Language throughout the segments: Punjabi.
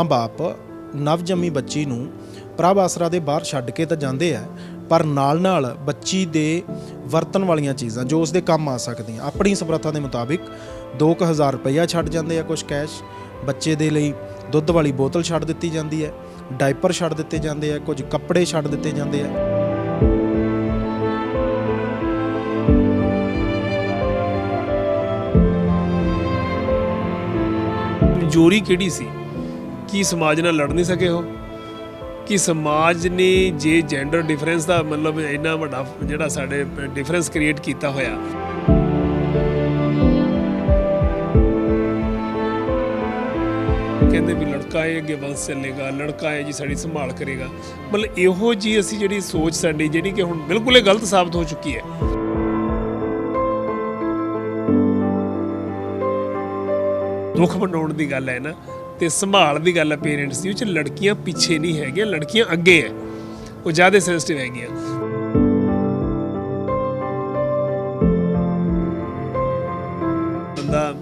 ਮਾਂ-ਬਾਪ ਨਵਜੰਮੀ ਬੱਚੀ ਨੂੰ ਪ੍ਰਭ ਆਸਰਾ ਦੇ ਬਾਹਰ ਛੱਡ ਕੇ ਤਾਂ ਜਾਂਦੇ ਆ, ਪਰ ਨਾਲ-ਨਾਲ ਬੱਚੀ ਦੇ ਵਰਤਣ ਵਾਲੀਆਂ ਚੀਜ਼ਾਂ, ਜੋ ਉਸਦੇ ਕੰਮ ਆ ਸਕਦੀਆਂ, ਆਪਣੀ ਸਮਰੱਥਾ ਦੇ ਮੁਤਾਬਿਕ 2000 ਰੁਪਈਆ ਛੱਡ ਜਾਂਦੇ ਆ ਕੁਝ ਕੈਸ਼ ਬੱਚੇ ਦੇ ਲਈ ਦੁੱਧ ਵਾਲੀ ਬੋਤਲ ਛੱਡ ਦਿੱਤੀ ਜਾਂਦੀ ਹੈ ਡਾਈਪਰ ਛੱਡ ਦਿੱਤੇ ਜਾਂਦੇ ਆ, ਕੁਝ ਕੱਪੜੇ ਛੱਡ ਦਿੱਤੇ ਜਾਂਦੇ ਆ। ਕਮਜ਼ੋਰੀ ਕਿਹੜੀ ਸੀ? ਕੀ ਸਮਾਜ ਨਾਲ ਲੜ ਨਹੀਂ ਸਕੇ ਹੋ ਕਿ ਸਮਾਜ ਨੇ ਜੇ ਜੈਂਡਰ ਡਿਫਰੈਂਸ ਦਾ ਮਤਲਬ ਇੰਨਾ ਵੱਡਾ ਜਿਹੜਾ ਸਾਡੇ ਡਿਫਰੈਂਸ ਕ੍ਰੀਏਟ ਕੀਤਾ ਹੋਇਆ? ਕਹਿੰਦੇ ਵੀ ਲੜਕਾ ਇਹ ਅੱਗੇ ਵੰਸ਼ ਚੱਲੇਗਾ, ਲੜਕਾ ਹੈ ਜੀ ਸਾਡੀ ਸੰਭਾਲ ਕਰੇਗਾ। ਮਤਲਬ ਇਹੋ ਜੀ ਅਸੀਂ ਜਿਹੜੀ ਸੋਚ ਸਾਡੀ, ਜਿਹੜੀ ਕਿ ਹੁਣ ਬਿਲਕੁਲ ਹੀ ਗਲਤ ਸਾਬਤ ਹੋ ਚੁੱਕੀ ਹੈ। ਦੁੱਖ ਮਨਾਉਣ ਦੀ ਗੱਲ ਹੈ ਨਾ। ਤੇ ਸੰਭਾਲ ਦੀ ਗੱਲ ਹੈ ਪੇਰੈਂਟਸ ਦੀ, ਉਹ ਲੜਕੀਆਂ ਪਿੱਛੇ ਨਹੀਂ ਹੈਗੀਆਂ, ਲੜਕੀਆਂ ਅੱਗੇ ਹੈ ਉਹ ਜ਼ਿਆਦਾ ਸੈਂਸਿਟਿਵ ਹੈਗੀਆਂ। ਬੰਦਾ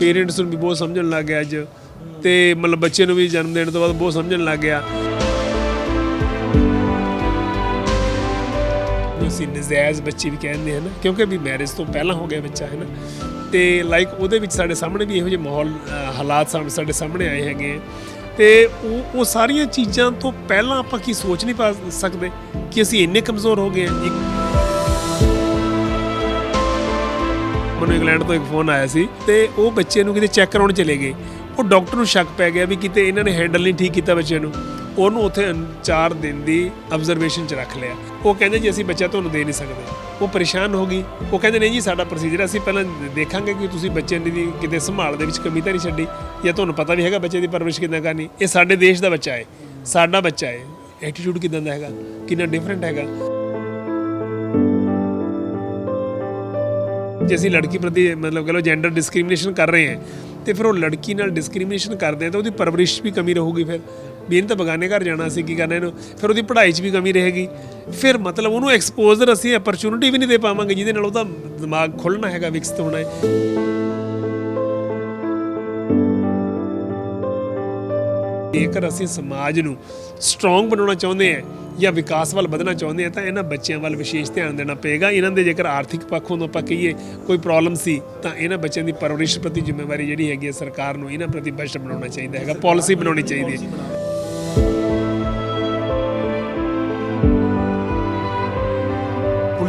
ਪੇਰੈਂਟਸ ਨੂੰ ਵੀ ਬਹੁਤ ਸਮਝਣ ਲੱਗ ਗਿਆ ਅੱਜ। ਤੇ ਮਤਲਬ ਬੱਚੇ ਨੂੰ ਵੀ ਜਨਮ ਦੇਣ ਤੋਂ ਬਾਅਦ ਬਹੁਤ ਸਮਝਣ ਲੱਗ ਗਿਆ। ਜੋ ਅਸੀਂ ਨਜਾਇਜ਼ ਬੱਚੇ ਵੀ ਕਹਿੰਦੇ ਹਨ ਕਿਉਂਕਿ ਵੀ ਮੈਰਿਜ ਤੋਂ ਪਹਿਲਾਂ ਹੋ ਗਿਆ ਬੱਚਾ, ਹੈ ਨਾ? ਤੇ ਲਾਈਕ ਉਹਦੇ ਵਿੱਚ ਸਾਡੇ ਸਾਹਮਣੇ ਵੀ ਇਹੋ ਜਿਹੇ ਮਾਹੌਲ ਹਾਲਾਤ ਸਾਹਮਣੇ ਸਾਡੇ ਸਾਹਮਣੇ ਆਏ ਹੈਗੇ ਆ। ਤੇ ਉਹ ਉਹ ਸਾਰੀਆਂ ਚੀਜ਼ਾਂ ਤੋਂ ਪਹਿਲਾਂ ਆਪਾਂ ਕੀ ਸੋਚ ਨਹੀਂ ਪਾ ਸਕਦੇ ਕਿ ਅਸੀਂ ਇੰਨੇ ਕਮਜ਼ੋਰ ਹੋ ਗਏ ਹਾਂ ਇੱਕ ਮੈਨੂੰ ਇੰਗਲੈਂਡ ਤੋਂ ਇੱਕ ਫੋਨ ਆਇਆ ਸੀ ਤੇ ਉਹ ਬੱਚੇ ਨੂੰ ਕਿਤੇ ਚੈੱਕ ਕਰਾਉਣ ਚਲੇ ਗਏ। ਉਹ ਡਾਕਟਰ ਨੂੰ ਸ਼ੱਕ ਪੈ ਗਿਆ ਵੀ ਕਿਤੇ ਇਹਨਾਂ ਨੇ ਹੈਂਡਲ ਨਹੀਂ ਠੀਕ ਕੀਤਾ ਬੱਚੇ ਨੂੰ। ਉਹਨੂੰ ਉੱਥੇ 4 ਦਿਨ ਦੀ ਆਬਜ਼ਰਵੇਸ਼ਨ 'ਚ ਰੱਖ ਲਿਆ। ਉਹ ਕਹਿੰਦੇ ਜੀ ਅਸੀਂ ਬੱਚਾ ਤੁਹਾਨੂੰ ਦੇ ਨਹੀਂ ਸਕਦੇ। ਉਹ ਪਰੇਸ਼ਾਨ ਹੋ ਗਈ। ਉਹ ਕਹਿੰਦੇ ਨਹੀਂ ਜੀ ਸਾਡਾ ਪ੍ਰੋਸੀਜਰ ਅਸੀਂ ਪਹਿਲਾਂ ਦੇਖਾਂਗੇ ਕਿ ਤੁਸੀਂ ਬੱਚੇ ਦੀ ਕਿਤੇ ਸੰਭਾਲ ਦੇ ਵਿੱਚ ਕਮੀ ਤਾਂ ਨਹੀਂ ਛੱਡੀ ਜਾਂ ਤੁਹਾਨੂੰ ਪਤਾ ਵੀ ਹੈਗਾ ਬੱਚੇ ਦੀ ਪਰਵਰਿਸ਼ ਕਿੱਦਾਂ ਕਰਨੀ। ਇਹ ਸਾਡੇ ਦੇਸ਼ ਦਾ ਬੱਚਾ ਹੈ। ਸਾਡਾ ਬੱਚਾ ਹੈ। ਐਟੀਟਿਊਡ ਕਿਦਾਂ ਦਾ ਹੈਗਾ? ਕਿੰਨਾ ਡਿਫਰੈਂਟ ਹੈਗਾ? ਜੇ ਅਸੀਂ ਲੜਕੀ ਪ੍ਰਤੀ ਮਤਲਬ ਕਹ ਲਓ ਜੈਂਡਰ ਡਿਸਕ੍ਰਿਮੀਨੇਸ਼ਨ ਕਰ ਰਹੇ ਹਾਂ ਤੇ ਫਿਰ ਉਹ ਲੜਕੀ ਨਾਲ ਡਿਸਕ੍ਰਿਮੀਨੇਸ਼ਨ ਕਰਦੇ ਆ ਤਾਂ ਉਹਦੀ ਪਰਵਰਿਸ਼ ਵੀ ਕਮੀ ਰਹੂਗੀ ਫਿਰ। ਵੀ ਇਹਨੇ ਤਾਂ ਬਗਾਨੇ ਘਰ ਜਾਣਾ ਸੀ, ਕੀ ਕਰਨਾ ਇਹਨੂੰ? ਫਿਰ ਉਹਦੀ ਪੜ੍ਹਾਈ 'ਚ ਵੀ ਕਮੀ ਰਹੇਗੀ। ਫਿਰ ਮਤਲਬ ਉਹਨੂੰ ਐਕਸਪੋਜ਼ਰ ਅਸੀਂ ਅਪਰਚੂਨਿਟੀ ਵੀ ਨਹੀਂ ਦੇ ਪਾਵਾਂਗੇ, ਜਿਹਦੇ ਨਾਲ ਉਹਦਾ ਦਿਮਾਗ ਖੁੱਲਣਾ ਹੈਗਾ, ਵਿਕਸਿਤ ਹੋਣਾ ਹੈ। ਜੇਕਰ ਅਸੀਂ ਸਮਾਜ ਨੂੰ ਸਟਰੋਂਗ ਬਣਾਉਣਾ ਚਾਹੁੰਦੇ ਹਾਂ ਜਾਂ ਵਿਕਾਸ ਵੱਲ ਵਧਣਾ ਚਾਹੁੰਦੇ ਹਾਂ ਤਾਂ ਇਹਨਾਂ ਬੱਚਿਆਂ ਵੱਲ ਵਿਸ਼ੇਸ਼ ਧਿਆਨ ਦੇਣਾ ਪਏਗਾ। ਇਹਨਾਂ ਦੇ ਜੇਕਰ ਆਰਥਿਕ ਪੱਖੋਂ ਆਪਾਂ ਕਹੀਏ ਕੋਈ ਪ੍ਰੋਬਲਮ ਸੀ, ਤਾਂ ਇਹਨਾਂ ਬੱਚਿਆਂ ਦੀ ਪਰਵਰਿਸ਼ ਪ੍ਰਤੀ ਜ਼ਿੰਮੇਵਾਰੀ ਜਿਹੜੀ ਹੈਗੀ ਹੈ ਸਰਕਾਰ ਨੂੰ ਇਹਨਾਂ ਪ੍ਰਤੀ ਬੈਸਟ ਬਣਾਉਣਾ ਚਾਹੀਦਾ ਹੈਗਾ ਪਾਲਿਸੀ ਬਣਾਉਣੀ ਚਾਹੀਦੀ ਹੈ।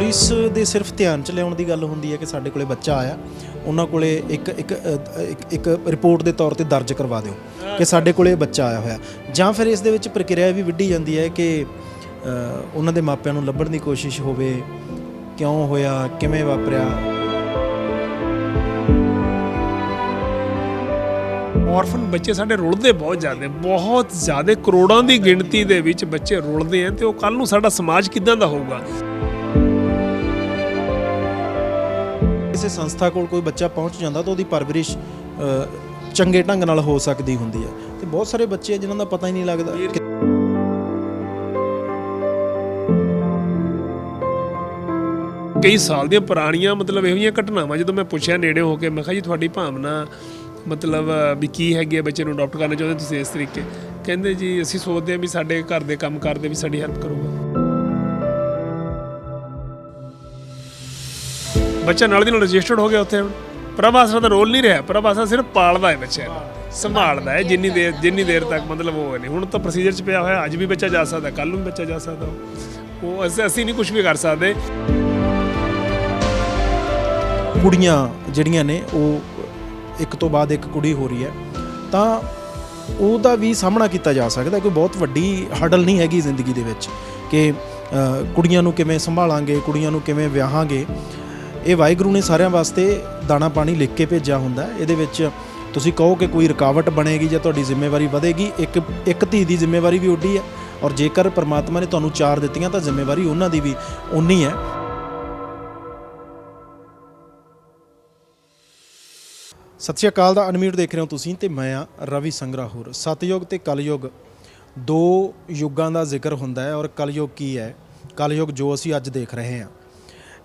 ਪੁਲਿਸ ਦੇ ਸਿਰਫ ਧਿਆਨ ਚ ਲਿਆਉਣ ਦੀ ਗੱਲ ਹੁੰਦੀ ਹੈ ਕਿ ਸਾਡੇ ਕੋਲੇ ਬੱਚਾ ਆਇਆ ਉਹਨਾਂ ਕੋਲੇ ਇੱਕ ਇੱਕ ਇੱਕ- ਇੱਕ ਰਿਪੋਰਟ ਦੇ ਤੌਰ ਤੇ ਦਰਜ ਕਰਵਾ ਦਿਓ ਕਿ ਸਾਡੇ ਕੋਲੇ ਬੱਚਾ ਆਇਆ ਹੋਇਆ। ਜਾਂ ਫਿਰ ਇਸ ਦੇ ਵਿੱਚ ਪ੍ਰਕਿਰਿਆ ਵੀ ਵਿੱਢੀ ਜਾਂਦੀ ਹੈ ਕਿ ਅ, ਉਹਨਾਂ ਦੇ ਮਾਪਿਆਂ ਨੂੰ ਲੱਭਣ ਦੀ ਕੋਸ਼ਿਸ਼ ਹੋਵੇ ਕਿਉਂ ਹੋਇਆ ਕਿਵੇਂ ਵਾਪਰਿਆ। ਔਰਫਨ ਬੱਚੇ ਸਾਡੇ ਰੁਲਦੇ ਬਹੁਤ ਜ਼ਿਆਦਾ ਬਹੁਤ ਜ਼ਿਆਦਾ ਕਰੋੜਾਂ ਦੀ ਗਿਣਤੀ ਦੇ ਵਿੱਚ ਬੱਚੇ ਰੁਲਦੇ ਆ ਤੇ ਉਹ ਕੱਲ ਨੂੰ ਸਾਡਾ ਸਮਾਜ ਕਿਦਾਂ ਦਾ ਹੋਊਗਾ? ਕਿਸੇ ਸੰਸਥਾ ਕੋਲ ਕੋਈ ਬੱਚਾ ਪਹੁੰਚ ਜਾਂਦਾ ਤਾਂ ਉਹਦੀ ਪਰਵਰਿਸ਼ ਚੰਗੇ ਢੰਗ ਨਾਲ ਹੋ ਸਕਦੀ ਹੁੰਦੀ ਹੈ। ਤੇ ਬਹੁਤ ਸਾਰੇ ਬੱਚੇ ਆ ਜਿਨ੍ਹਾਂ ਦਾ ਪਤਾ ਹੀ ਨਹੀਂ ਲੱਗਦਾ। ਕਈ ਸਾਲ ਦੀਆਂ ਪੁਰਾਣੀਆਂ ਮਤਲਬ ਇਹੋ ਜਿਹੀਆਂ ਘਟਨਾਵਾਂ, ਜਦੋਂ ਮੈਂ ਪੁੱਛਿਆ ਨੇੜੇ ਹੋ ਕੇ, ਮੈਂ ਕਿਹਾ ਜੀ ਤੁਹਾਡੀ ਭਾਵਨਾ ਮਤਲਬ, ਵੀ ਕੀ ਹੈਗੀ ਹੈ ਬੱਚੇ ਨੂੰ ਅਡਾਪਟ ਕਰਨਾ ਚਾਹੁੰਦੇ ਤੁਸੀਂ ਇਸ ਤਰੀਕੇ? ਕਹਿੰਦੇ ਜੀ, ਅਸੀਂ ਸੋਚਦੇ ਹਾਂ ਵੀ ਸਾਡੇ ਘਰ ਦੇ ਕੰਮ ਕਰਦੇ, ਵੀ ਸਾਡੀ ਹੈਲਪ ਕਰੂਗਾ। ਬੱਚਾ ਨਾਲ ਦੀ ਨਾਲ ਰਜਿਸਟਰਡ ਹੋ ਗਿਆ ਉੱਥੇ ਹੁਣ। ਪ੍ਰਭਾਸਾ ਦਾ ਰੋਲ ਨਹੀਂ ਰਿਹਾ। ਪ੍ਰਭਾਸਾ ਸਿਰਫ ਪਾਲਦਾ ਹੈ ਬੱਚਿਆਂ ਨੂੰ। ਸੰਭਾਲਦਾ ਹੈ। ਜਿੰਨੀ ਦੇਰ ਜਿੰਨੀ ਦੇਰ ਤੱਕ ਮਤਲਬ ਉਹ ਨਹੀਂ। ਹੁਣ ਤਾਂ ਪ੍ਰੋਸੀਜਰ 'ਚ ਪਿਆ ਹੋਇਆ। ਅੱਜ ਵੀ ਬੱਚਾ ਜਾ ਸਕਦਾ। ਕੱਲ ਨੂੰ ਵੀ ਬੱਚਾ ਜਾ ਸਕਦਾ। ਉਹ ਅਸੀਂ ਅਸੀਂ ਨਹੀਂ ਕੁਝ ਵੀ ਕਰ ਸਕਦੇ। ਕੁੜੀਆਂ ਜਿਹੜੀਆਂ ਨੇ, ਉਹ ਇੱਕ ਤੋਂ ਬਾਅਦ ਇੱਕ ਕੁੜੀ ਹੋ ਰਹੀ ਹੈ। ਤਾਂ ਉਹਦਾ ਵੀ ਸਾਹਮਣਾ ਕੀਤਾ ਜਾ ਸਕਦਾ। ਕੋਈ ਬਹੁਤ ਵੱਡੀ ਹਡਲ ਨਹੀਂ ਹੈਗੀ ਜ਼ਿੰਦਗੀ ਦੇ ਵਿੱਚ ਕਿ ਕੁੜੀਆਂ ਨੂੰ ਕਿਵੇਂ ਸੰਭਾਲਾਂਗੇ, ਕੁੜੀਆਂ ਨੂੰ ਕਿਵੇਂ ਵਿਆਹਾਂਗੇ। ਇਹ ਵਾਹਿਗੁਰੂ ਨੇ ਸਾਰਿਆਂ ਵਾਸਤੇ ਦਾਣਾ ਪਾਣੀ ਲਿਖ ਕੇ ਭੇਜਿਆ ਹੁੰਦਾ ਇਹਦੇ ਵਿੱਚ ਤੁਸੀਂ ਕਹੋ ਕਿ ਕੋਈ ਰੁਕਾਵਟ ਬਣੇਗੀ ਜਾਂ ਤੁਹਾਡੀ ਜ਼ਿੰਮੇਵਾਰੀ ਵਧੇਗੀ। ਇੱਕ ਇੱਕ ਧੀ ਦੀ ਜ਼ਿੰਮੇਵਾਰੀ ਵੀ ਓਡੀ ਹੈ ਔਰ ਜੇਕਰ ਪਰਮਾਤਮਾ ਨੇ ਤੁਹਾਨੂੰ ਚਾਰ ਦਿੱਤੀਆਂ ਤਾਂ ਜ਼ਿੰਮੇਵਾਰੀ ਉਹਨਾਂ ਦੀ ਵੀ ਓਨੀ ਹੈ। ਸਤਿ ਸ਼੍ਰੀ ਅਕਾਲ ਦਾ ਅਨਮਿਊਟ ਦੇਖ ਰਹੇ ਹੋ ਤੁਸੀਂ ਤੇ ਮੈਂ ਆ ਰਵੀ ਸੰਗਰਾਹੁਰ। ਸਤਯੁਗ ਤੇ ਕਲਯੁਗ ਦੋ ਯੁੱਗਾਂ ਦਾ ਜ਼ਿਕਰ ਹੁੰਦਾ ਹੈ ਔਰ ਕਲਯੁਗ ਕੀ ਹੈ? ਕਲਯੁਗ ਜੋ ਅਸੀਂ ਅੱਜ ਦੇਖ ਰਹੇ ਹਾਂ।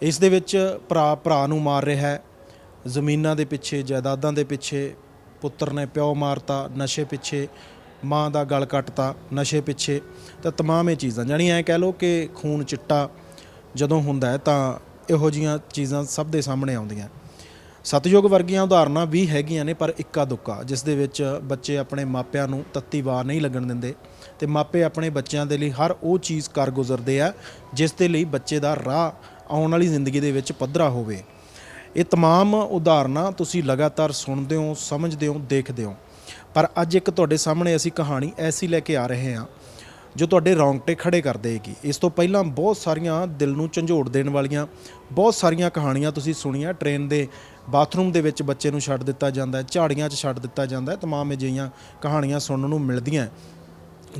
ਇਸ ਦੇ ਵਿੱਚ ਭਰਾ ਭਰਾ ਨੂੰ ਮਾਰ ਰਿਹਾ ਹੈ। ਜ਼ਮੀਨਾਂ ਦੇ ਪਿੱਛੇ, ਜਾਇਦਾਦਾਂ ਦੇ ਪਿੱਛੇ, ਪੁੱਤਰ ਨੇ ਪਿਓ ਮਾਰਤਾ, ਨਸ਼ੇ ਪਿੱਛੇ, ਮਾਂ ਦਾ ਗਲ ਕੱਟਤਾ, ਨਸ਼ੇ ਪਿੱਛੇ। ਤਾਂ ਤਮਾਮ ਇਹ ਚੀਜ਼ਾਂ, ਜਾਣੀ ਐ ਕਹਿ ਲਓ ਕਿ ਖੂਨ ਚਿੱਟਾ ਜਦੋਂ ਹੁੰਦਾ ਹੈ ਤਾਂ ਇਹੋ ਜੀਆਂ ਚੀਜ਼ਾਂ ਸਭ ਦੇ ਸਾਹਮਣੇ ਆਉਂਦੀਆਂ। ਸਤਯੁਗ ਵਰਗੀਆਂ ਉਦਾਹਰਨਾਂ ਵੀ ਹੈਗੀਆਂ ਨੇ, ਪਰ ਇੱਕਾ ਦੁੱਕਾ, ਜਿਸ ਦੇ ਵਿੱਚ ਬੱਚੇ ਆਪਣੇ ਮਾਪਿਆਂ ਨੂੰ ਤੱਤੀ ਵਾਰ ਨਹੀਂ ਲੱਗਣ ਦਿੰਦੇ ਤੇ ਮਾਪੇ ਆਪਣੇ ਬੱਚਿਆਂ ਦੇ ਲਈ ਹਰ ਉਹ ਚੀਜ਼ ਕਰ ਗੁਜ਼ਰਦੇ ਆ, ਜਿਸ ਦੇ ਲਈ ਬੱਚੇ ਦਾ ਰਾਹ ਆਉਣ ਵਾਲੀ ਜ਼ਿੰਦਗੀ ਦੇ ਵਿੱਚ ਪੱਧਰਾ ਹੋਵੇ ਇਹ तमाम ਉਦਾਹਰਨਾਂ ਤੁਸੀਂ ਲਗਾਤਾਰ ਸੁਣਦੇ ਹੋ ਸਮਝਦੇ ਹੋ ਦੇਖਦੇ ਹੋ ਪਰ ਅੱਜ ਇੱਕ ਤੁਹਾਡੇ ਸਾਹਮਣੇ ਅਸੀਂ ਕਹਾਣੀ ਐਸੀ ਲੈ ਕੇ ਆ ਰਹੇ ਹਾਂ ਜੋ ਤੁਹਾਡੇ ਰੌਂਗਟੇ ਖੜੇ ਕਰ ਦੇਗੀ ਇਸ ਤੋਂ ਪਹਿਲਾਂ ਬਹੁਤ ਸਾਰੀਆਂ ਦਿਲ ਨੂੰ ਝੰਜੋੜ ਦੇਣ ਵਾਲੀਆਂ ਬਹੁਤ ਸਾਰੀਆਂ ਕਹਾਣੀਆਂ ਤੁਸੀਂ ਸੁਣੀਆਂ ਟ੍ਰੇਨ ਦੇ ਬਾਥਰੂਮ ਦੇ ਵਿੱਚ ਬੱਚੇ ਨੂੰ ਛੱਡ ਦਿੱਤਾ ਜਾਂਦਾ ਹੈ ਝਾੜੀਆਂ 'ਚ ਛੱਡ ਦਿੱਤਾ ਜਾਂਦਾ ਹੈ ਤਮਾਮ ਅਜਿਹੀਆਂ ਕਹਾਣੀਆਂ ਸੁਣਨ ਨੂੰ ਮਿਲਦੀਆਂ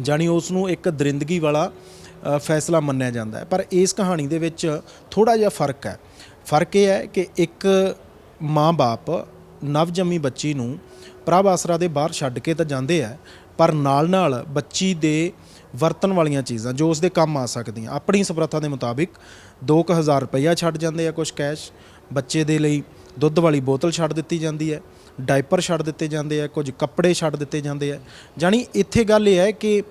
ਜਾਣੀ ਉਸ ਨੂੰ ਇੱਕ ਦਰਿੰਦਗੀ ਵਾਲਾ ਅ, ਫੈਸਲਾ ਮੰਨਿਆ ਜਾਂਦਾ ਹੈ। ਪਰ ਇਸ ਕਹਾਣੀ ਦੇ ਵਿੱਚ ਥੋੜਾ ਜਿਹਾ ਫ਼ਰਕ ਹੈ। ਫ਼ਰਕ ਇਹ ਹੈ ਕਿ ਇੱਕ ਮਾਂ-ਬਾਪ ਨਵਜੰਮੀ ਬੱਚੀ ਨੂੰ ਪ੍ਰਭ ਆਸਰਾ ਦੇ ਬਾਹਰ ਛੱਡ ਕੇ ਤਾਂ ਜਾਂਦੇ ਆ, ਪਰ ਨਾਲ-ਨਾਲ ਬੱਚੀ ਦੇ ਵਰਤਣ ਵਾਲੀਆਂ ਚੀਜ਼ਾਂ, ਜੋ ਉਸਦੇ ਕੰਮ ਆ ਸਕਦੀਆਂ, ਆਪਣੀ ਸਮਰੱਥਾ ਦੇ ਮੁਤਾਬਿਕ 2000 ਰੁਪਈਆ ਛੱਡ ਜਾਂਦੇ ਆ ਕੁਝ ਕੈਸ਼। ਬੱਚੇ ਦੇ ਲਈ ਦੁੱਧ ਵਾਲੀ ਬੋਤਲ ਛੱਡ ਦਿੱਤੀ ਜਾਂਦੀ ਹੈ ਡਾਈਪਰ ਛੱਡ ਦਿੱਤੇ ਜਾਂਦੇ ਆ, ਕੁਝ ਕੱਪੜੇ ਛੱਡ ਦਿੱਤੇ ਜਾਂਦੇ ਆ। ਜਾਣੀ ਇੱਥੇ ਗੱਲ ਇਹ ਹੈ ਕਿ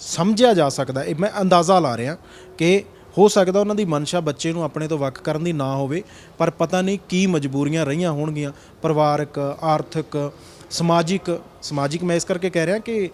ਸਮਝਿਆ ਜਾ ਸਕਦਾ। ਇਹ ਮੈਂ ਅੰਦਾਜ਼ਾ ਲਾ ਰਿਹਾ ਕਿ ਹੋ ਸਕਦਾ ਉਹਨਾਂ ਦੀ ਮਨਸ਼ਾ ਬੱਚੇ ਨੂੰ ਆਪਣੇ ਤੋਂ ਵੱਖ ਕਰਨ ਦੀ ਨਾ ਹੋਵੇ, ਪਰ ਪਤਾ ਨਹੀਂ ਕੀ ਮਜਬੂਰੀਆਂ ਰਹੀਆਂ ਹੋਣਗੀਆਂ। ਪਰਿਵਾਰਕ, ਆਰਥਿਕ, ਸਮਾਜਿਕ ਸਮਾਜਿਕ ਮੈਂ ਇਸ ਕਰਕੇ ਕਹਿ ਰਿਹਾ ਕਿ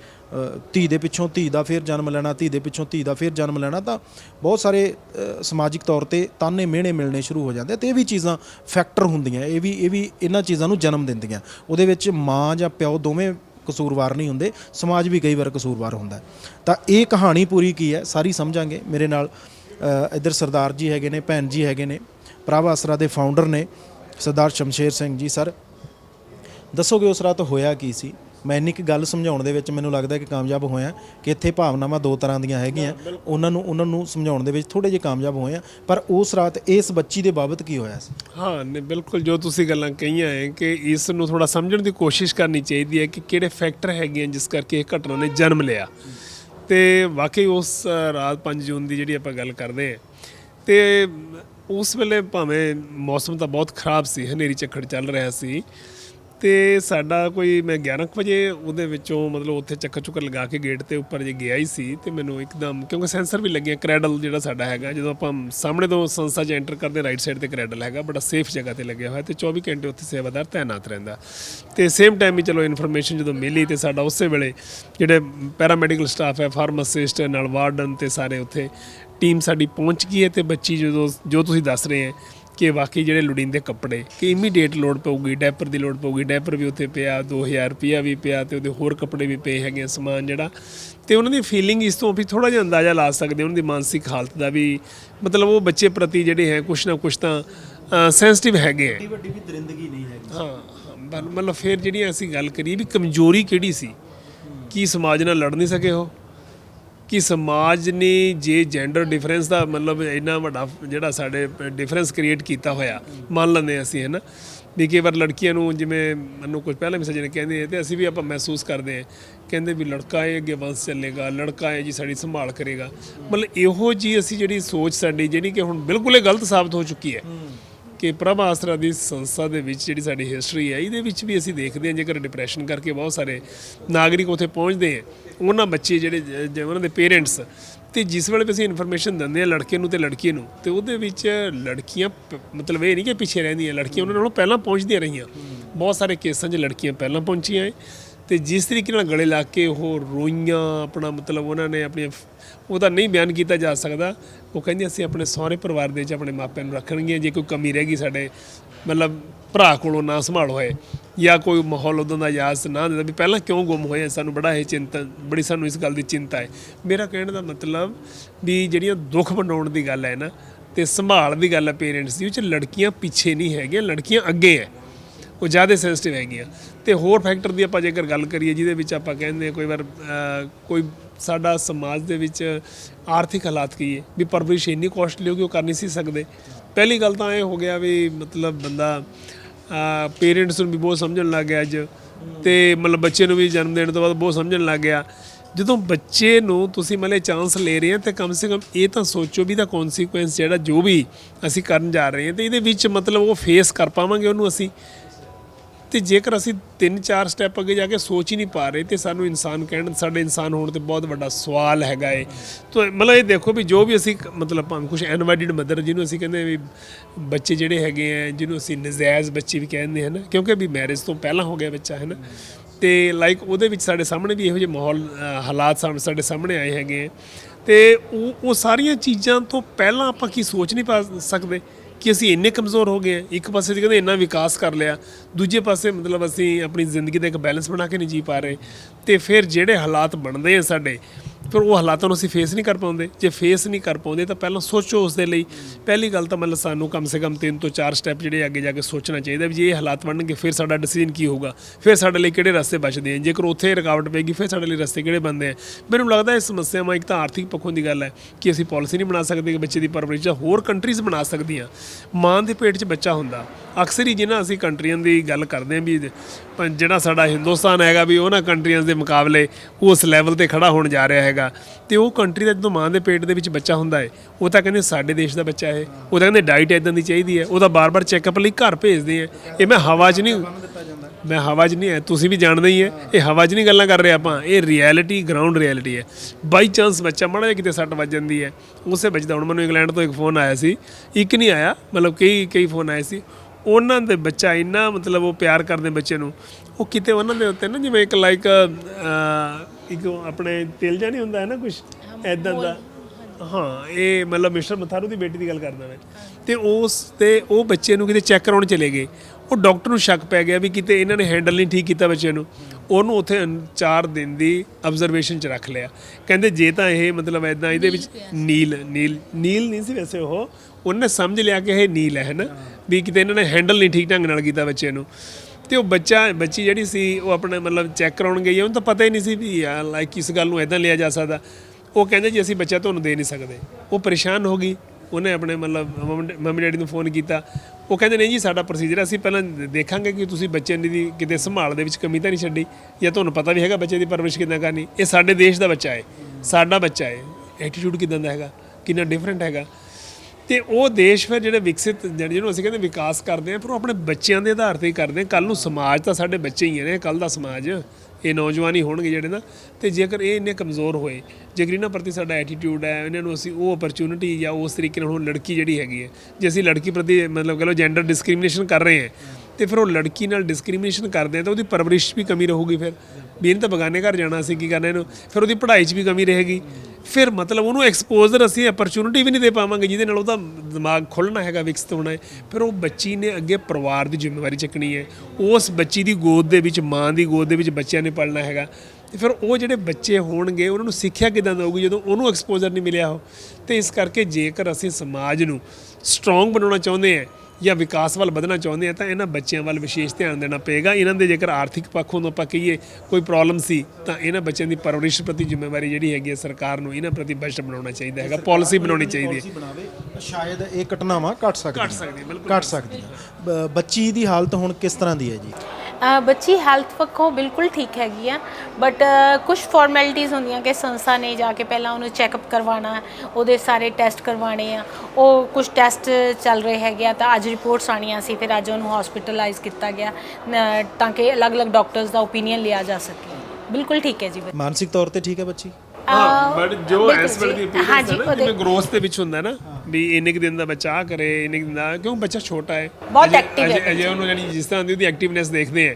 ਧੀ ਦੇ ਪਿੱਛੋਂ ਧੀ ਦਾ ਫਿਰ ਜਨਮ ਲੈਣਾ, ਧੀ ਦੇ ਪਿੱਛੋਂ ਧੀ ਦਾ ਫਿਰ ਜਨਮ ਲੈਣਾ, ਤਾਂ ਬਹੁਤ ਸਾਰੇ ਸਮਾਜਿਕ ਤੌਰ ਤੇ ਤਾਨੇ ਮਿਹਣੇ ਮਿਲਣੇ ਸ਼ੁਰੂ ਹੋ ਜਾਂਦੇ ਆ ਤੇ ਇਹ ਵੀ ਚੀਜ਼ਾਂ ਫੈਕਟਰ ਹੁੰਦੀਆਂ। ਇਹ ਵੀ ਇਹ ਵੀ ਇਹਨਾਂ ਚੀਜ਼ਾਂ ਨੂੰ ਜਨਮ ਦਿੰਦੀਆਂ। ਉਹਦੇ ਵਿੱਚ ਮਾਂ ਜਾਂ ਪਿਓ ਦੋਵੇਂ ਕਸੂਰਵਾਰ ਨਹੀਂ ਹੁੰਦੇ ਸਮਾਜ ਵੀ ਕਈ ਵਾਰ ਕਸੂਰਵਾਰ ਹੁੰਦਾ ਤਾਂ ਇਹ ਕਹਾਣੀ ਪੂਰੀ ਕੀ ਹੈ ਸਾਰੀ ਸਮਝਾਂਗੇ। ਮੇਰੇ ਨਾਲ ਅ, ਇੱਧਰ ਸਰਦਾਰ ਜੀ ਹੈਗੇ ਨੇ ਭੈਣ ਜੀ ਹੈਗੇ ਨੇ ਪ੍ਰਭ ਆਸਰਾ ਦੇ ਫਾਊਂਡਰ ਨੇ ਸਰਦਾਰ ਸ਼ਮਸ਼ੇਰ ਸਿੰਘ ਜੀ। ਸਰ ਦੱਸੋਗੇ ਉਸ ਰਾਤ ਹੋਇਆ ਕੀ ਸੀ? ਮੈਂ ਇੰਨੀ ਕੁ ਗੱਲ ਸਮਝਾਉਣ ਦੇ ਵਿੱਚ ਮੈਨੂੰ ਲੱਗਦਾ ਕਿ ਕਾਮਯਾਬ ਹੋਇਆ ਕਿ ਇੱਥੇ ਭਾਵਨਾਵਾਂ ਦੋ ਤਰ੍ਹਾਂ ਦੀਆਂ ਹੈਗੀਆਂ। ਉਹਨਾਂ ਨੂੰ ਉਹਨਾਂ ਨੂੰ ਸਮਝਾਉਣ ਦੇ ਵਿੱਚ ਥੋੜੇ ਜਿਹੇ ਕਾਮਯਾਬ ਹੋਏ ਆ ਪਰ ਉਸ ਰਾਤ ਇਸ ਬੱਚੀ ਦੇ ਬਾਬਤ ਕੀ ਹੋਇਆ ਸੀ? ਹਾਂ ਨੇ ਬਿਲਕੁਲ ਜੋ ਤੁਸੀਂ ਗੱਲਾਂ ਕਹੀਆਂ ਹੈ ਕਿ ਇਸ ਨੂੰ ਥੋੜਾ ਸਮਝਣ ਦੀ ਕੋਸ਼ਿਸ਼ ਕਰਨੀ ਚਾਹੀਦੀ ਹੈ ਕਿ ਕਿਹੜੇ ਫੈਕਟਰ ਹੈਗੇ ਜਿਸ ਕਰਕੇ ਇਹ ਘਟਨਾ ਨੇ ਜਨਮ ਲਿਆ। ਤੇ ਵਾਕਈ ਉਸ ਰਾਤ 5 ਜੂਨ ਦੀ ਜਿਹੜੀ ਆਪਾਂ ਗੱਲ ਕਰਦੇ ਹਾਂ ਤੇ ਉਸ ਵੇਲੇ ਭਾਵੇਂ ਮੌਸਮ ਤਾਂ ਬਹੁਤ ਖਰਾਬ ਸੀ ਹਨੇਰੀ ਝੱਖੜ ਚੱਲ ਰਿਹਾ ਸੀ ਤੇ ਸਾਡਾ ਕੋਈ, ਮੈਂ 11 ਕੁ ਵਜੇ ਉਹਦੇ ਵਿੱਚੋਂ ਮਤਲਬ ਉੱਥੇ ਚੱਕਰ ਚੁੱਕਰ ਲਗਾ ਕੇ ਗੇਟ ਤੇ ਉੱਪਰ ਜੇ ਗਿਆ ਹੀ ਸੀ ਤੇ ਮੈਨੂੰ ਇੱਕਦਮ, ਕਿਉਂਕਿ ਸੈਂਸਰ ਵੀ ਲੱਗਿਆ ਕ੍ਰੈਡਲ ਜਿਹੜਾ ਸਾਡਾ ਹੈਗਾ, ਜਦੋਂ ਆਪਾਂ ਸਾਹਮਣੇ ਤੋਂ ਸੰਸਥਾ 'ਚ ਐਂਟਰ ਕਰਦੇ ਰਾਈਟ ਸਾਈਡ ਤੇ ਕ੍ਰੈਡਲ ਹੈਗਾ, ਬੜਾ ਸੇਫ ਜਗ੍ਹਾ ਤੇ ਲੱਗਿਆ ਹੋਇਆ ਤੇ 24 ਘੰਟੇ ਉੱਥੇ ਸੇਵਾਦਾਰ ਤਾਇਨਾਤ ਰਹਿੰਦਾ। ਤੇ ਸੇਮ ਟਾਈਮ ਹੀ ਚਲੋ ਇਨਫੋਰਮੇਸ਼ਨ ਜਦੋਂ ਮਿਲੀ ਤੇ ਸਾਡਾ ਉਸੇ ਵੇਲੇ ਜਿਹੜੇ ਪੈਰਾਮੈਡੀਕਲ ਸਟਾਫ ਹੈ ਫਾਰਮਾਸਿਸਟ ਨਾਲ ਵਾਰਡਨ ਤੇ ਸਾਰੇ ਉੱਥੇ ਟੀਮ ਸਾਡੀ ਪਹੁੰਚ ਗਈ ਹੈ ਤੇ ਬੱਚੀ ਜਦੋਂ, ਜੋ ਤੁਸੀਂ ਦੱਸ ਰਹੇ ਹੈ ਕਿ ਵਾਕਈ ਜਿਹੜੇ ਲੋੜੀਂਦੇ ਕੱਪੜੇ ਕਿ ਇਮੀਡੀਏਟ ਲੋਡ ਪਊਗੀ ਡੈਪਰ ਦੀ ਲੋਡ ਪਊਗੀ ਡੈਪਰ ਵੀ ਉੱਥੇ ਪਿਆ 2000 ਰੁਪਿਆ ਵੀ ਪਿਆ ਤੇ ਉਹਦੇ ਹੋਰ ਕੱਪੜੇ ਵੀ ਪਏ ਹੈਗੇ ਸਮਾਨ ਜਿਹੜਾ ਤੇ ਉਹਨਾਂ ਦੀ ਫੀਲਿੰਗ ਇਸ ਤੋਂ ਵੀ ਥੋੜਾ ਜਿਹਾ ਅੰਦਾਜ਼ਾ ਲਾ ਸਕਦੇ ਹਾਂ ਉਹਨਾਂ ਦੀ ਮਾਨਸਿਕ ਹਾਲਤ ਦਾ ਵੀ ਮਤਲਬ ਉਹ ਬੱਚੇ ਪ੍ਰਤੀ ਜਿਹੜੇ ਹੈ ਕੁਛ ਨਾ ਕੁਛ ਤਾਂ ਸੈਂਸਿਟਿਵ ਹੈਗੇ ਆ। ਵੱਡੀ ਵੀ ਦਰਿੰਦਗੀ ਨਹੀਂ ਹੈਗੀ। ਹਾਂ ਹਾਂ, ਮਤਲਬ ਫਿਰ ਜਿਹੜੀ ਅਸੀਂ ਗੱਲ ਕਰੀਏ ਵੀ ਕਮਜ਼ੋਰੀ ਕਿਹੜੀ ਸੀ? ਕੀ ਸਮਾਜ ਨਾਲ ਲੜ ਨਹੀਂ ਸਕੇ ਉਹ? ਕਿ ਸਮਾਜ ਨੇ ਜੇ ਜੈਂਡਰ ਡਿਫਰੈਂਸ ਦਾ ਮਤਲਬ ਇੰਨਾ ਵੱਡਾ ਜਿਹੜਾ ਸਾਡੇ ਡਿਫਰੈਂਸ ਕ੍ਰੀਏਟ ਕੀਤਾ ਹੋਇਆ, ਮੰਨ ਲੈਂਦੇ ਹਾਂ ਅਸੀਂ ਹੈ ਨਾ ਵੀ ਕਈ ਵਾਰ ਲੜਕੀਆਂ ਨੂੰ ਜਿਵੇਂ ਮੈਨੂੰ ਕੁਝ ਪਹਿਲਾਂ ਵੀ ਸੱਜਣ ਕਹਿੰਦੇ ਆ ਤੇ ਅਸੀਂ ਵੀ ਆਪਾਂ ਮਹਿਸੂਸ ਕਰਦੇ ਆ ਕਹਿੰਦੇ ਵੀ ਲੜਕਾ ਇਹ ਅੱਗੇ ਵੰਸ਼ ਚੱਲੇਗਾ, ਲੜਕਾ ਇਹ ਜੀ ਸਾਡੀ ਸੰਭਾਲ ਕਰੇਗਾ। ਮਤਲਬ ਇਹੋ ਜੀ ਅਸੀਂ ਜਿਹੜੀ ਸੋਚ ਸਾਡੀ, ਜਿਹੜੀ ਕਿ ਹੁਣ ਬਿਲਕੁਲ ਹੀ ਗਲਤ ਸਾਬਤ ਹੋ ਚੁੱਕੀ ਹੈ ਕਿ ਪ੍ਰਭ ਆਸਰਾ ਦੀ ਸੰਸਥਾ ਦੇ ਵਿੱਚ ਜਿਹੜੀ ਸਾਡੀ ਹਿਸਟਰੀ ਹੈ, ਇਹਦੇ ਵਿੱਚ ਵੀ ਅਸੀਂ ਦੇਖਦੇ ਹਾਂ ਜੇਕਰ ਡਿਪਰੈਸ਼ਨ ਕਰਕੇ ਬਹੁਤ ਸਾਰੇ ਨਾਗਰਿਕ ਉੱਥੇ ਪਹੁੰਚਦੇ ਆ ਉਹਨਾਂ ਬੱਚੇ ਜਿਹੜੇ, ਜ- ਜ- ਉਹਨਾਂ ਦੇ ਪੇਰੈਂਟਸ ਤੇ ਜਿਸ ਵੇਲੇ ਵੀ ਅਸੀਂ ਇਨਫੋਰਮੇਸ਼ਨ ਦਿੰਦੇ ਆ ਲੜਕੇ ਨੂੰ ਤੇ ਲੜਕੀ ਨੂੰ, ਤੇ ਉਹਦੇ ਵਿੱਚ ਲੜਕੀਆਂ ਪ- ਮਤਲਬ ਇਹ ਨਹੀਂ ਕਿ ਪਿੱਛੇ ਰਹਿੰਦੀਆਂ, ਲੜਕੀਆਂ ਉਹਨਾਂ ਨਾਲੋਂ ਪਹਿਲਾਂ ਪਹੁੰਚਦੀਆਂ ਰਹੀਆਂ। ਬਹੁਤ ਸਾਰੇ ਕੇਸਾਂ 'ਚ ਲੜਕੀਆਂ ਪਹਿਲਾਂ ਪਹੁੰਚੀਆਂ ਏ। ਤੇ ਜਿਸ ਤਰੀਕੇ ਨਾਲ ਗਲੇ ਲਾ ਕੇ ਉਹ ਰੋਈਆਂ, ਆਪਣਾ ਮਤਲਬ ਉਹਨਾਂ ਨੇ ਆਪਣੀਆਂ ਉਹਦਾ ਨਹੀਂ ਬਿਆਨ ਕੀਤਾ ਜਾ ਸਕਦਾ। ਉਹ ਕਹਿੰਦੇ ਅਸੀਂ ਆਪਣੇ ਸਹੁਰੇ ਪਰਿਵਾਰ ਦੇ ਵਿੱਚ ਆਪਣੇ ਮਾਪਿਆਂ ਨੂੰ ਰੱਖਣਗੇ ਜੇ ਕੋਈ ਕਮੀ ਰਹਿ ਗਈ ਸਾਡੇ ਮਤਲਬ ਭਰਾ ਕੋਲੋਂ ਨਾ ਸੰਭਾਲ ਹੋਏ ਜਾਂ ਕੋਈ ਮਾਹੌਲ ਉਦੋਂ ਦਾ ਯਾਦ ਨਾ ਦਿੰਦਾ ਵੀ ਪਹਿਲਾਂ ਕਿਉਂ ਗੁੰਮ ਹੋਏ ਸਾਨੂੰ ਬੜਾ ਇਹ ਚਿੰਤਾ, ਬੜੀ ਸਾਨੂੰ ਇਸ ਗੱਲ ਦੀ ਚਿੰਤਾ ਹੈ। ਮੇਰਾ ਕਹਿਣ ਦਾ ਮਤਲਬ ਵੀ ਜਿਹੜੀਆਂ ਦੁੱਖ ਵੰਡਾਉਣ ਦੀ ਗੱਲ ਹੈ ਨਾ ਤੇ ਸੰਭਾਲ ਦੀ ਗੱਲ ਹੈ ਪੇਰੈਂਟਸ ਦੀ ਵਿੱਚ ਲੜਕੀਆਂ ਪਿੱਛੇ ਨਹੀਂ ਹੈਗੀਆਂ, ਲੜਕੀਆਂ ਅੱਗੇ ਹੈ। ਉਹ ਜ਼ਿਆਦਾ ਸੈਂਸਿਟਿਵ ਹੈਗੀਆਂ। ਤੇ ਹੋਰ ਫੈਕਟਰ ਦੀ ਆਪਾਂ ਜੇਕਰ ਗੱਲ ਕਰੀਏ, ਜਿਹਦੇ ਵਿੱਚ ਆਪਾਂ ਕਹਿੰਦੇ ਹਾਂ ਕੋਈ ਵਾਰ ਕੋਈ ਸਾਡਾ ਸਮਾਜ ਦੇ ਵਿੱਚ ਆਰਥਿਕ ਹਾਲਾਤ ਕੀ ਹੈ? ਵੀ ਪਰਵਰਿਸ਼ ਇੰਨੀ ਕੋਸਟਲੀ ਹੋ ਕਿ ਉਹ ਕਰ ਨਹੀਂ ਸੀ ਸਕਦੇ। ਪਹਿਲੀ ਗੱਲ ਤਾਂ ਇਹ ਹੋ ਗਿਆ ਵੀ ਮਤਲਬ ਬੰਦਾ ਪੇਰੈਂਟਸ ਨੂੰ ਵੀ ਬਹੁਤ ਸਮਝਣ ਲੱਗ ਗਿਆ ਅੱਜ। ਤੇ ਮਤਲਬ ਬੱਚੇ ਨੂੰ ਵੀ ਜਨਮ ਦੇਣ ਤੋਂ ਬਾਅਦ ਬਹੁਤ ਸਮਝਣ ਲੱਗ ਗਿਆ। ਜਦੋਂ ਬੱਚੇ ਨੂੰ ਤੁਸੀਂ ਮਲੇ ਚਾਂਸ ਲੈ ਰਹੇ ਹੋ, ਤੇ ਕਮ ਸੇ ਕਮ ਇਹ ਤਾਂ ਸੋਚੋ ਵੀ ਦਾ ਕਨਸੀਕੁਐਂਸ ਜਿਹੜਾ ਜੋ ਵੀ ਅਸੀਂ ਕਰਨ ਜਾ ਰਹੇ ਹਾਂ, ਤੇ ਇਹਦੇ ਵਿੱਚ ਮਤਲਬ ਉਹ ਫੇਸ ਕਰ ਪਾਵਾਂਗੇ ਉਹਨੂੰ ਅਸੀਂ। ਤੇ ਜੇਕਰ ਅਸੀਂ ਤਿੰਨ ਚਾਰ ਸਟੈਪ ਅੱਗੇ ਜਾ ਕੇ ਸੋਚ ਹੀ ਨਹੀਂ ਪਾ ਰਹੇ, ਤੇ ਸਾਨੂੰ ਇਨਸਾਨ ਕਹਿਣ, ਸਾਡੇ ਇਨਸਾਨ ਹੋਣ ਤੇ ਬਹੁਤ ਵੱਡਾ ਸਵਾਲ ਹੈਗਾ ਏ। ਤੋ ਮਤਲਬ ਇਹ ਦੇਖੋ ਵੀ ਜੋ ਵੀ ਅਸੀਂ ਮਤਲਬ ਭਾਵੇਂ ਕੁਝ ਅਨਵਾਈਡਡ ਮਦਰ ਜਿਹਨੂੰ ਅਸੀਂ ਕਹਿੰਦੇ ਵੀ ਬੱਚੇ ਜਿਹੜੇ ਹੈਗੇ ਆ, ਜਿਹਨੂੰ ਅਸੀਂ ਨਜਾਇਜ਼ ਬੱਚੇ ਵੀ ਕਹਿੰਦੇ ਹਨ ਕਿਉਂਕਿ ਵੀ ਮੈਰਿਜ ਤੋਂ ਪਹਿਲਾਂ ਹੋ ਗਿਆ ਬੱਚਾ, ਹੈ ਨਾ? ਤੇ ਲਾਈਕ ਉਹਦੇ ਵਿੱਚ ਸਾਡੇ ਸਾਹਮਣੇ ਵੀ ਇਹੋ ਜਿਹੇ ਮਾਹੌਲ ਹਾਲਾਤ ਸਾਹਮ- ਸਾਡੇ ਸਾਹਮਣੇ ਆਏ ਹੈਗੇ ਆ। ਤੇ ਉਹ ਉਹ ਸਾਰੀਆਂ ਚੀਜ਼ਾਂ ਤੋਂ ਪਹਿਲਾਂ ਆਪਾਂ ਕੀ ਸੋਚ ਨਹੀਂ ਪਾ ਸਕਦੇ? ਕਿ ਅਸੀਂ ਇੰਨੇ ਕਮਜ਼ੋਰ ਹੋ ਗਏ ਹਾਂ। ਇੱਕ ਪਾਸੇ ਤੇ ਕਹਿੰਦੇ ਇੰਨਾ ਵਿਕਾਸ ਕਰ ਲਿਆ। ਦੂਜੇ ਪਾਸੇ ਮਤਲਬ ਅਸੀਂ ਆਪਣੀ ਜ਼ਿੰਦਗੀ ਦਾ ਇੱਕ ਬੈਲੈਂਸ ਬਣਾ ਕੇ ਨਹੀਂ ਜੀ ਪਾ ਰਹੇ। ਤੇ ਫਿਰ ਜਿਹੜੇ ਹਾਲਾਤ ਬਣਦੇ ਆ ਸਾਡੇ ਫਿਰ ਉਹ ਹਾਲਾਤਾਂ ਨੂੰ ਅਸੀਂ ਫੇਸ ਨਹੀਂ ਕਰ ਪਾਉਂਦੇ। ਜੇ ਫੇਸ ਨਹੀਂ ਕਰ ਪਾਉਂਦੇ ਤਾਂ ਪਹਿਲਾਂ ਸੋਚੋ ਉਸ ਦੇ ਲਈ। ਪਹਿਲੀ ਗੱਲ ਤਾਂ ਮਤਲਬ ਸਾਨੂੰ ਕਮ ਸੇ ਕਮ ਤਿੰਨ ਤੋਂ ਚਾਰ ਸਟੈਪ ਜਿਹੜੇ ਅੱਗੇ ਜਾ ਕੇ ਸੋਚਣਾ ਚਾਹੀਦਾ ਵੀ ਜੇ ਇਹ ਹਾਲਾਤ ਬਣਨਗੇ, ਫਿਰ ਸਾਡਾ ਡਿਸੀਜਨ ਕੀ ਹੋਊਗਾ? ਫਿਰ ਸਾਡੇ ਲਈ ਕਿਹੜੇ ਰਸਤੇ ਬਚਦੇ ਆ ਜੇਕਰ ਉੱਥੇ ਰੁਕਾਵਟ ਪਏਗੀ, ਫਿਰ ਸਾਡੇ ਲਈ ਰਸਤੇ ਕਿਹੜੇ ਬਣਦੇ ਆ ਮੈਨੂੰ ਲੱਗਦਾ ਇਹ ਸਮੱਸਿਆਵਾਂ ਇੱਕ ਤਾਂ ਆਰਥਿਕ ਪੱਖੋਂ ਦੀ ਗੱਲ ਹੈ ਕਿ ਅਸੀਂ ਪਾਲਿਸੀ ਨਹੀਂ ਬਣਾ ਸਕਦੇ ਕਿ ਬੱਚੇ ਦੀ ਪਰਵਰਿਸ਼ ਜਾਂ ਹੋਰ ਕੰਟਰੀਜ਼ ਬਣਾ ਸਕਦੀਆਂ। ਮਾਂ ਦੇ ਪੇਟ 'ਚ ਬੱਚਾ ਹੁੰਦਾ। ਅਕਸਰ ਹੀ ਜਿਹਨਾਂ ਅਸੀਂ ਕੰਟਰੀਆਂ ਦੀ ਗੱਲ ਕਰਦੇ ਹਾਂ ਵੀ ਜਿਹੜਾ ਸਾਡਾ ਹਿੰਦੁਸਤਾਨ ਹੈਗਾ ਵੀ ਉਹਨਾਂ ਕੰਟਰੀਆਂ ਦੇ ਮੁਕਾਬਲੇ ਉਸ ਲੈਵਲ ਤੇ ਖੜਾ ਹੋਣ ਜਾ ਰਿਹਾ ਹੈਗਾ ਤੇ ਉਹ ਕੰਟਰੀ ਦਾ ਜਦੋਂ ਮਾਂ ਦੇ ਪੇਟ ਦੇ ਵਿੱਚ ਬੱਚਾ ਹੁੰਦਾ ਹੈ, ਉਹ ਤਾਂ ਕਹਿੰਦੇ ਸਾਡੇ ਦੇਸ਼ ਦਾ ਬੱਚਾ ਹੈ। ਉਹ ਤਾਂ ਕਹਿੰਦੇ ਡਾਈਟ ਇਦਾਂ ਦੀ ਚਾਹੀਦੀ ਹੈ। ਉਹਦਾ ਬਾਰ-ਬਾਰ ਚੈੱਕਅਪ ਲਈ ਘਰ ਭੇਜਦੇ ਆ ਇਹ ਮੈਂ ਹਵਾ 'ਚ ਨਹੀਂ ਮੈਂ ਹਵਾ 'ਚ ਨਹੀਂ ਹੈ। ਤੁਸੀਂ ਵੀ ਜਾਣਦੇ ਹੀ ਹੈ। ਇਹ ਹਵਾ 'ਚ ਨਹੀਂ ਗੱਲਾਂ ਕਰ ਰਹੇ ਆਪਾਂ। ਇਹ ਰਿਐਲਿਟੀ ਗਰਾਊਂਡ ਰਿਐਲਿਟੀ ਹੈ। ਬਾਈ ਚਾਂਸ ਬੱਚਾ ਮਾੜਾ ਜਿਹਾ ਕਿਤੇ ਸੱਟ ਵੱਜ ਜਾਂਦੀ ਹੈ। ਉਸੇ ਬਚਦਾ ਹੁਣ ਮੈਨੂੰ ਇੰਗਲੈਂਡ ਤੋਂ ਇੱਕ ਫੋਨ ਆਇਆ ਸੀ। ਇੱਕ ਨਹੀਂ ਆਇਆ, ਮਤਲਬ ਕਈ ਕਈ ਫੋਨ ਆਏ ਸੀ। ਉਹਨਾਂ ਦੇ ਬੱਚਾ ਇੰਨਾ ਮਤਲਬ ਉਹ ਪਿਆਰ ਕਰਦੇ ਬੱਚੇ ਨੂੰ। ਉਹ ਕਿਤੇ ਉਹਨਾਂ ਦੇ ਉੱਤੇ ਨਾ ਜਿਵੇਂ ਇੱਕ ਲਾਈਕ ਇੱਕ ਆਪਣੇ ਤਿਲ ਜਾਂ ਨਹੀਂ ਹੁੰਦਾ ਹੈ ਨਾ ਕੁਝ ਐਦਾਂ ਦਾ। ਹਾਂ ਇਹ ਮਤਲਬ ਮਿਸਟਰ ਮਥਾਰੂ ਦੀ ਬੇਟੀ ਦੀ ਗੱਲ ਕਰਦਾ ਮੈਂ। ਤੇ ਉਸ ਤੇ ਉਹ ਬੱਚੇ ਨੂੰ ਕਿਤੇ ਚੈੱਕ ਕਰਾਉਣ ਚਲੇ ਗਏ। ਉਹ ਡਾਕਟਰ ਨੂੰ ਸ਼ੱਕ ਪੈ ਗਿਆ ਵੀ ਕਿਤੇ ਇਹਨਾਂ ਨੇ ਹੈਂਡਲ ਨਹੀਂ ਠੀਕ ਕੀਤਾ ਬੱਚੇ ਨੂੰ। ਉਹਨੂੰ ਉੱਥੇ 4 ਦਿਨ ਦੀ ਆਬਜ਼ਰਵੇਸ਼ਨ 'ਚ ਰੱਖ ਲਿਆ। ਕਹਿੰਦੇ ਜੇ ਤਾਂ ਇਹ ਮਤਲਬ ਐਦਾਂ ਇਹਦੇ ਵਿੱਚ ਨੀਲ ਨੀਲ ਨੀਲ ਨਹੀਂ ਸੀ ਵੈਸੇ ਉਹ। ਉਹਨੇ ਸਮਝ ਲਿਆ ਕਿ ਇਹ ਨੀਲ ਹੈ ਨਾ? ਵੀ ਕਿਤੇ ਇਹਨਾਂ ਨੇ ਹੈਂਡਲ ਨਹੀਂ ਠੀਕ ਢੰਗ ਨਾਲ ਕੀਤਾ ਬੱਚੇ ਨੂੰ। ਤੇ ਉਹ ਬੱਚਾ, ਬੱਚੀ ਜਿਹੜੀ ਸੀ, ਉਹ ਆਪਣੇ ਮਤਲਬ ਚੈੱਕ ਕਰਾਉਣ ਗਈ ਉਹਨੂੰ ਤਾਂ ਪਤਾ ਹੀ ਨਹੀਂ ਸੀ ਵੀ ਲਾਈਕ ਕਿਸ ਗੱਲ ਨੂੰ ਐਦਾਂ ਲਿਆ ਜਾ ਸਕਦਾ। ਉਹ ਕਹਿੰਦੇ ਜੀ, ਅਸੀਂ ਬੱਚਾ ਤੁਹਾਨੂੰ ਦੇ ਨਹੀਂ ਸਕਦੇ। ਉਹ ਪਰੇਸ਼ਾਨ ਹੋ ਗਈ। ਉਹਨੇ ਆਪਣੇ ਮਤਲਬ ਮੰਮ- ਮੰਮੀ ਡੈਡੀ ਨੂੰ ਫੋਨ ਕੀਤਾ। ਉਹ ਕਹਿੰਦੇ, ਨਹੀਂ ਜੀ, ਸਾਡਾ ਪ੍ਰੋਸੀਜਰ ਅਸੀਂ ਪਹਿਲਾਂ ਦੇਖਾਂਗੇ ਕਿ ਤੁਸੀਂ ਬੱਚੇ ਦੀ ਕਿਤੇ ਸੰਭਾਲ ਦੇ ਵਿੱਚ ਕਮੀ ਤਾਂ ਨਹੀਂ ਛੱਡੀ ਜਾਂ ਤੁਹਾਨੂੰ ਪਤਾ ਵੀ ਹੈਗਾ ਬੱਚੇ ਦੀ ਪਰਵਰਿਸ਼ ਕਿੱਦਾਂ ਕਰਨੀ। ਇਹ ਸਾਡੇ ਦੇਸ਼ ਦਾ ਬੱਚਾ ਹੈ। ਸਾਡਾ ਬੱਚਾ ਹੈ। ਐਟੀਟਿਊਡ ਕਿਦਾਂ ਦਾ ਹੈਗਾ? ਕਿੰਨਾ ਡਿਫਰੈਂਟ ਹੈਗਾ? ਤੇ ਉਹ ਦੇਸ਼ ਫਿਰ ਜਿਹੜੇ ਵਿਕਸਿਤ, ਜਿਹੜੇ ਜਿਹਨੂੰ ਅਸੀਂ ਕਹਿੰਦੇ ਵਿਕਾਸ ਕਰਦੇ ਆ ਪਰ ਉਹ ਆਪਣੇ ਬੱਚਿਆਂ ਦੇ ਆਧਾਰ ਤੇ ਹੀ ਕਰਦੇ ਆ। ਕੱਲ ਨੂੰ ਸਮਾਜ ਤਾਂ ਸਾਡੇ ਬੱਚੇ ਹੀ ਨੇ ਕੱਲ ਦਾ ਸਮਾਜ, ਇਹ ਨੌਜਵਾਨ ਹੀ ਹੋਣਗੇ ਜਿਹੜੇ ਨਾ। ਤੇ ਜੇਕਰ ਇਹ ਇੰਨੇ ਕਮਜ਼ੋਰ ਹੋਏ ਜੇਕਰ ਇਹਨਾਂ ਪ੍ਰਤੀ ਸਾਡਾ ਐਟੀਟਿਊਡ ਹੈ, ਇਹਨਾਂ ਨੂੰ ਅਸੀਂ ਉਹ ਓਪਰਚੁਨਿਟੀ ਜਾਂ ਉਸ ਤਰੀਕੇ ਨਾਲ ਹੁਣ ਲੜਕੀ ਜਿਹੜੀ ਹੈਗੀ ਹੈ, ਜੇ ਅਸੀਂ ਲੜਕੀ ਪ੍ਰਤੀ ਮਤਲਬ ਕਹ ਲਓ ਜੈਂਡਰ ਡਿਸਕ੍ਰਿਮੀਨੇਸ਼ਨ ਕਰ ਰਹੇ ਹਾਂ ਤੇ ਫਿਰ ਉਹ ਲੜਕੀ ਨਾਲ ਡਿਸਕ੍ਰਿਮੀਨੇਸ਼ਨ ਕਰਦੇ ਆ ਤਾਂ ਉਹਦੀ ਪਰਵਰਿਸ਼ ਵੀ ਕਮੀ ਰਹੂਗੀ ਫਿਰ। ਵੀ ਇਹਨੇ ਤਾਂ ਬਗਾਨੇ ਘਰ ਜਾਣਾ ਸੀ, ਕੀ ਕਰਨਾ ਇਹਨੂੰ? ਫਿਰ ਉਹਦੀ ਪੜ੍ਹਾਈ 'ਚ ਵੀ ਕਮੀ ਰਹੇਗੀ। ਫਿਰ ਮਤਲਬ ਉਹਨੂੰ ਐਕਸਪੋਜ਼ਰ ਅਸੀਂ ਅਪਰਚੂਨਿਟੀ ਵੀ ਨਹੀਂ ਦੇ ਪਾਵਾਂਗੇ, ਜਿਹਦੇ ਨਾਲ ਉਹਦਾ ਦਿਮਾਗ ਖੁੱਲਣਾ ਹੈਗਾ, ਵਿਕਸਿਤ ਹੋਣਾ ਹੈ। ਫਿਰ ਉਹ ਬੱਚੀ ਨੇ ਅੱਗੇ ਪਰਿਵਾਰ ਦੀ ਜ਼ਿੰਮੇਵਾਰੀ ਚੱਕਣੀ ਹੈ। ਉਸ ਬੱਚੀ ਦੀ ਗੋਦ ਦੇ ਵਿੱਚ, ਮਾਂ ਦੀ ਗੋਦ ਦੇ ਵਿੱਚ ਬੱਚਿਆਂ ਨੇ ਪਲਣਾ ਹੈਗਾ। ਤੇ ਫਿਰ ਉਹ ਜਿਹੜੇ ਬੱਚੇ ਹੋਣਗੇ, ਉਹਨਾਂ ਨੂੰ ਸਿੱਖਿਆ ਕਿਦਾਂ ਦਊਗੀ ਜਦੋਂ ਉਹਨੂੰ ਐਕਸਪੋਜ਼ਰ ਨਹੀਂ ਮਿਲਿਆ ਹੋ ਤੇ ਇਸ ਕਰਕੇ ਜੇਕਰ ਅਸੀਂ ਸਮਾਜ ਨੂੰ ਸਟਰੋਂਗ ਬਣਾਉਣਾ ਚਾਹੁੰਦੇ ਹਾਂ ਜਾਂ ਵਿਕਾਸ ਵੱਲ ਵਧਣਾ ਚਾਹੁੰਦੇ ਆ ਤਾਂ ਇਹਨਾਂ ਬੱਚਿਆਂ ਵੱਲ ਵਿਸ਼ੇਸ਼ ਧਿਆਨ ਦੇਣਾ ਪਏਗਾ। ਇਹਨਾਂ ਦੇ ਜੇਕਰ ਆਰਥਿਕ ਪੱਖੋਂ ਤੋਂ ਆਪਾਂ ਕਹੀਏ ਕੋਈ ਪ੍ਰੋਬਲਮ ਸੀ ਤਾਂ ਇਹਨਾਂ ਬੱਚਿਆਂ ਦੀ ਪਰਵਰਿਸ਼ ਪ੍ਰਤੀ ਜ਼ਿੰਮੇਵਾਰੀ ਜਿਹੜੀ ਹੈਗੀ ਹੈ ਸਰਕਾਰ ਨੂੰ ਇਹਨਾਂ ਪ੍ਰਤੀ ਬਜਟ ਬਣਾਉਣਾ ਚਾਹੀਦਾ ਹੈਗਾ ਪਾਲਿਸੀ ਬਣਾਉਣੀ ਚਾਹੀਦੀ ਹੈ। ਬਣਾਵੇ ਸ਼ਾਇਦ ਇਹ ਘਟਨਾਵਾਂ ਘਟ ਸਕਦੀਆਂ ਘਟ ਸਕਦੀ ਹੈ, ਬਿਲਕੁਲ ਘਟ ਸਕਦੀਆਂ। ਬੱਚੀ ਦੀ ਹਾਲਤ ਹੁਣ ਕਿਸ ਤਰ੍ਹਾਂ ਦੀ ਹੈ ਜੀ? ਬੱਚੀ ਹੈਲਥ ਪੱਖੋਂ ਬਿਲਕੁਲ ਠੀਕ ਹੈਗੀ ਆ ਬਟ ਕੁਝ ਫਾਰਮੈਲਿਟੀਆਂ ਹੁੰਦੀਆਂ ਕਿ ਸੰਸਥਾ ਨੇ ਜਾ ਕੇ ਪਹਿਲਾਂ ਉਹਨੂੰ ਚੈੱਕਅਪ ਕਰਵਾਉਣਾ ਉਹਦੇ ਸਾਰੇ ਟੈਸਟ ਕਰਵਾਉਣੇ ਆ ਉਹ ਕੁਝ ਟੈਸਟ ਚੱਲ ਰਹੇ ਹੈਗੇ ਆ ਤਾਂ ਅੱਜ ਰਿਪੋਰਟਸ ਆਣੀਆਂ ਸੀ ਫਿਰ ਅੱਜ ਉਹਨੂੰ ਹਸਪੀਟਲਾਈਜ਼ ਕੀਤਾ ਗਿਆ ਤਾਂ ਕਿ ਅਲੱਗ-ਅਲੱਗ ਡਾਕਟਰਸ ਦਾ ਓਪੀਨੀਅਨ ਲਿਆ ਜਾ ਸਕੇ। ਬਿਲਕੁਲ ਠੀਕ ਹੈ ਜੀ। ਮਾਨਸਿਕ ਤੌਰ ਤੇ ਠੀਕ ਹੈ ਬੱਚੀ? ਹਾਂ ਬਟ ਜੋ ਵੇਲੇ ਦੀ ਹਾਂਜੀ, ਹੈ ਨਾ ਜਿਵੇਂ ਗਰੋਥ ਦੇ ਵਿੱਚ ਹੁੰਦਾ ਨਾ ਵੀ ਇੰਨੇ ਕੁ ਦਿਨ ਦਾ ਬੱਚਾ ਆਹ ਕਰੇ ਇੰਨੇ ਕੁ ਦਿਨ ਦਾ ਕਿਉਂ ਬੱਚਾ ਛੋਟਾ ਹੈ? ਬਹੁਤ active ਹੈ ਅਜੇ ਉਹਨੂੰ ਜਿਹੜੀ ਜਿਸ ਤਰ੍ਹਾਂ ਦੀ ਉਹਦੀ ਐਕਟਿਵਨੈਸ ਦੇਖਦੇ ਆ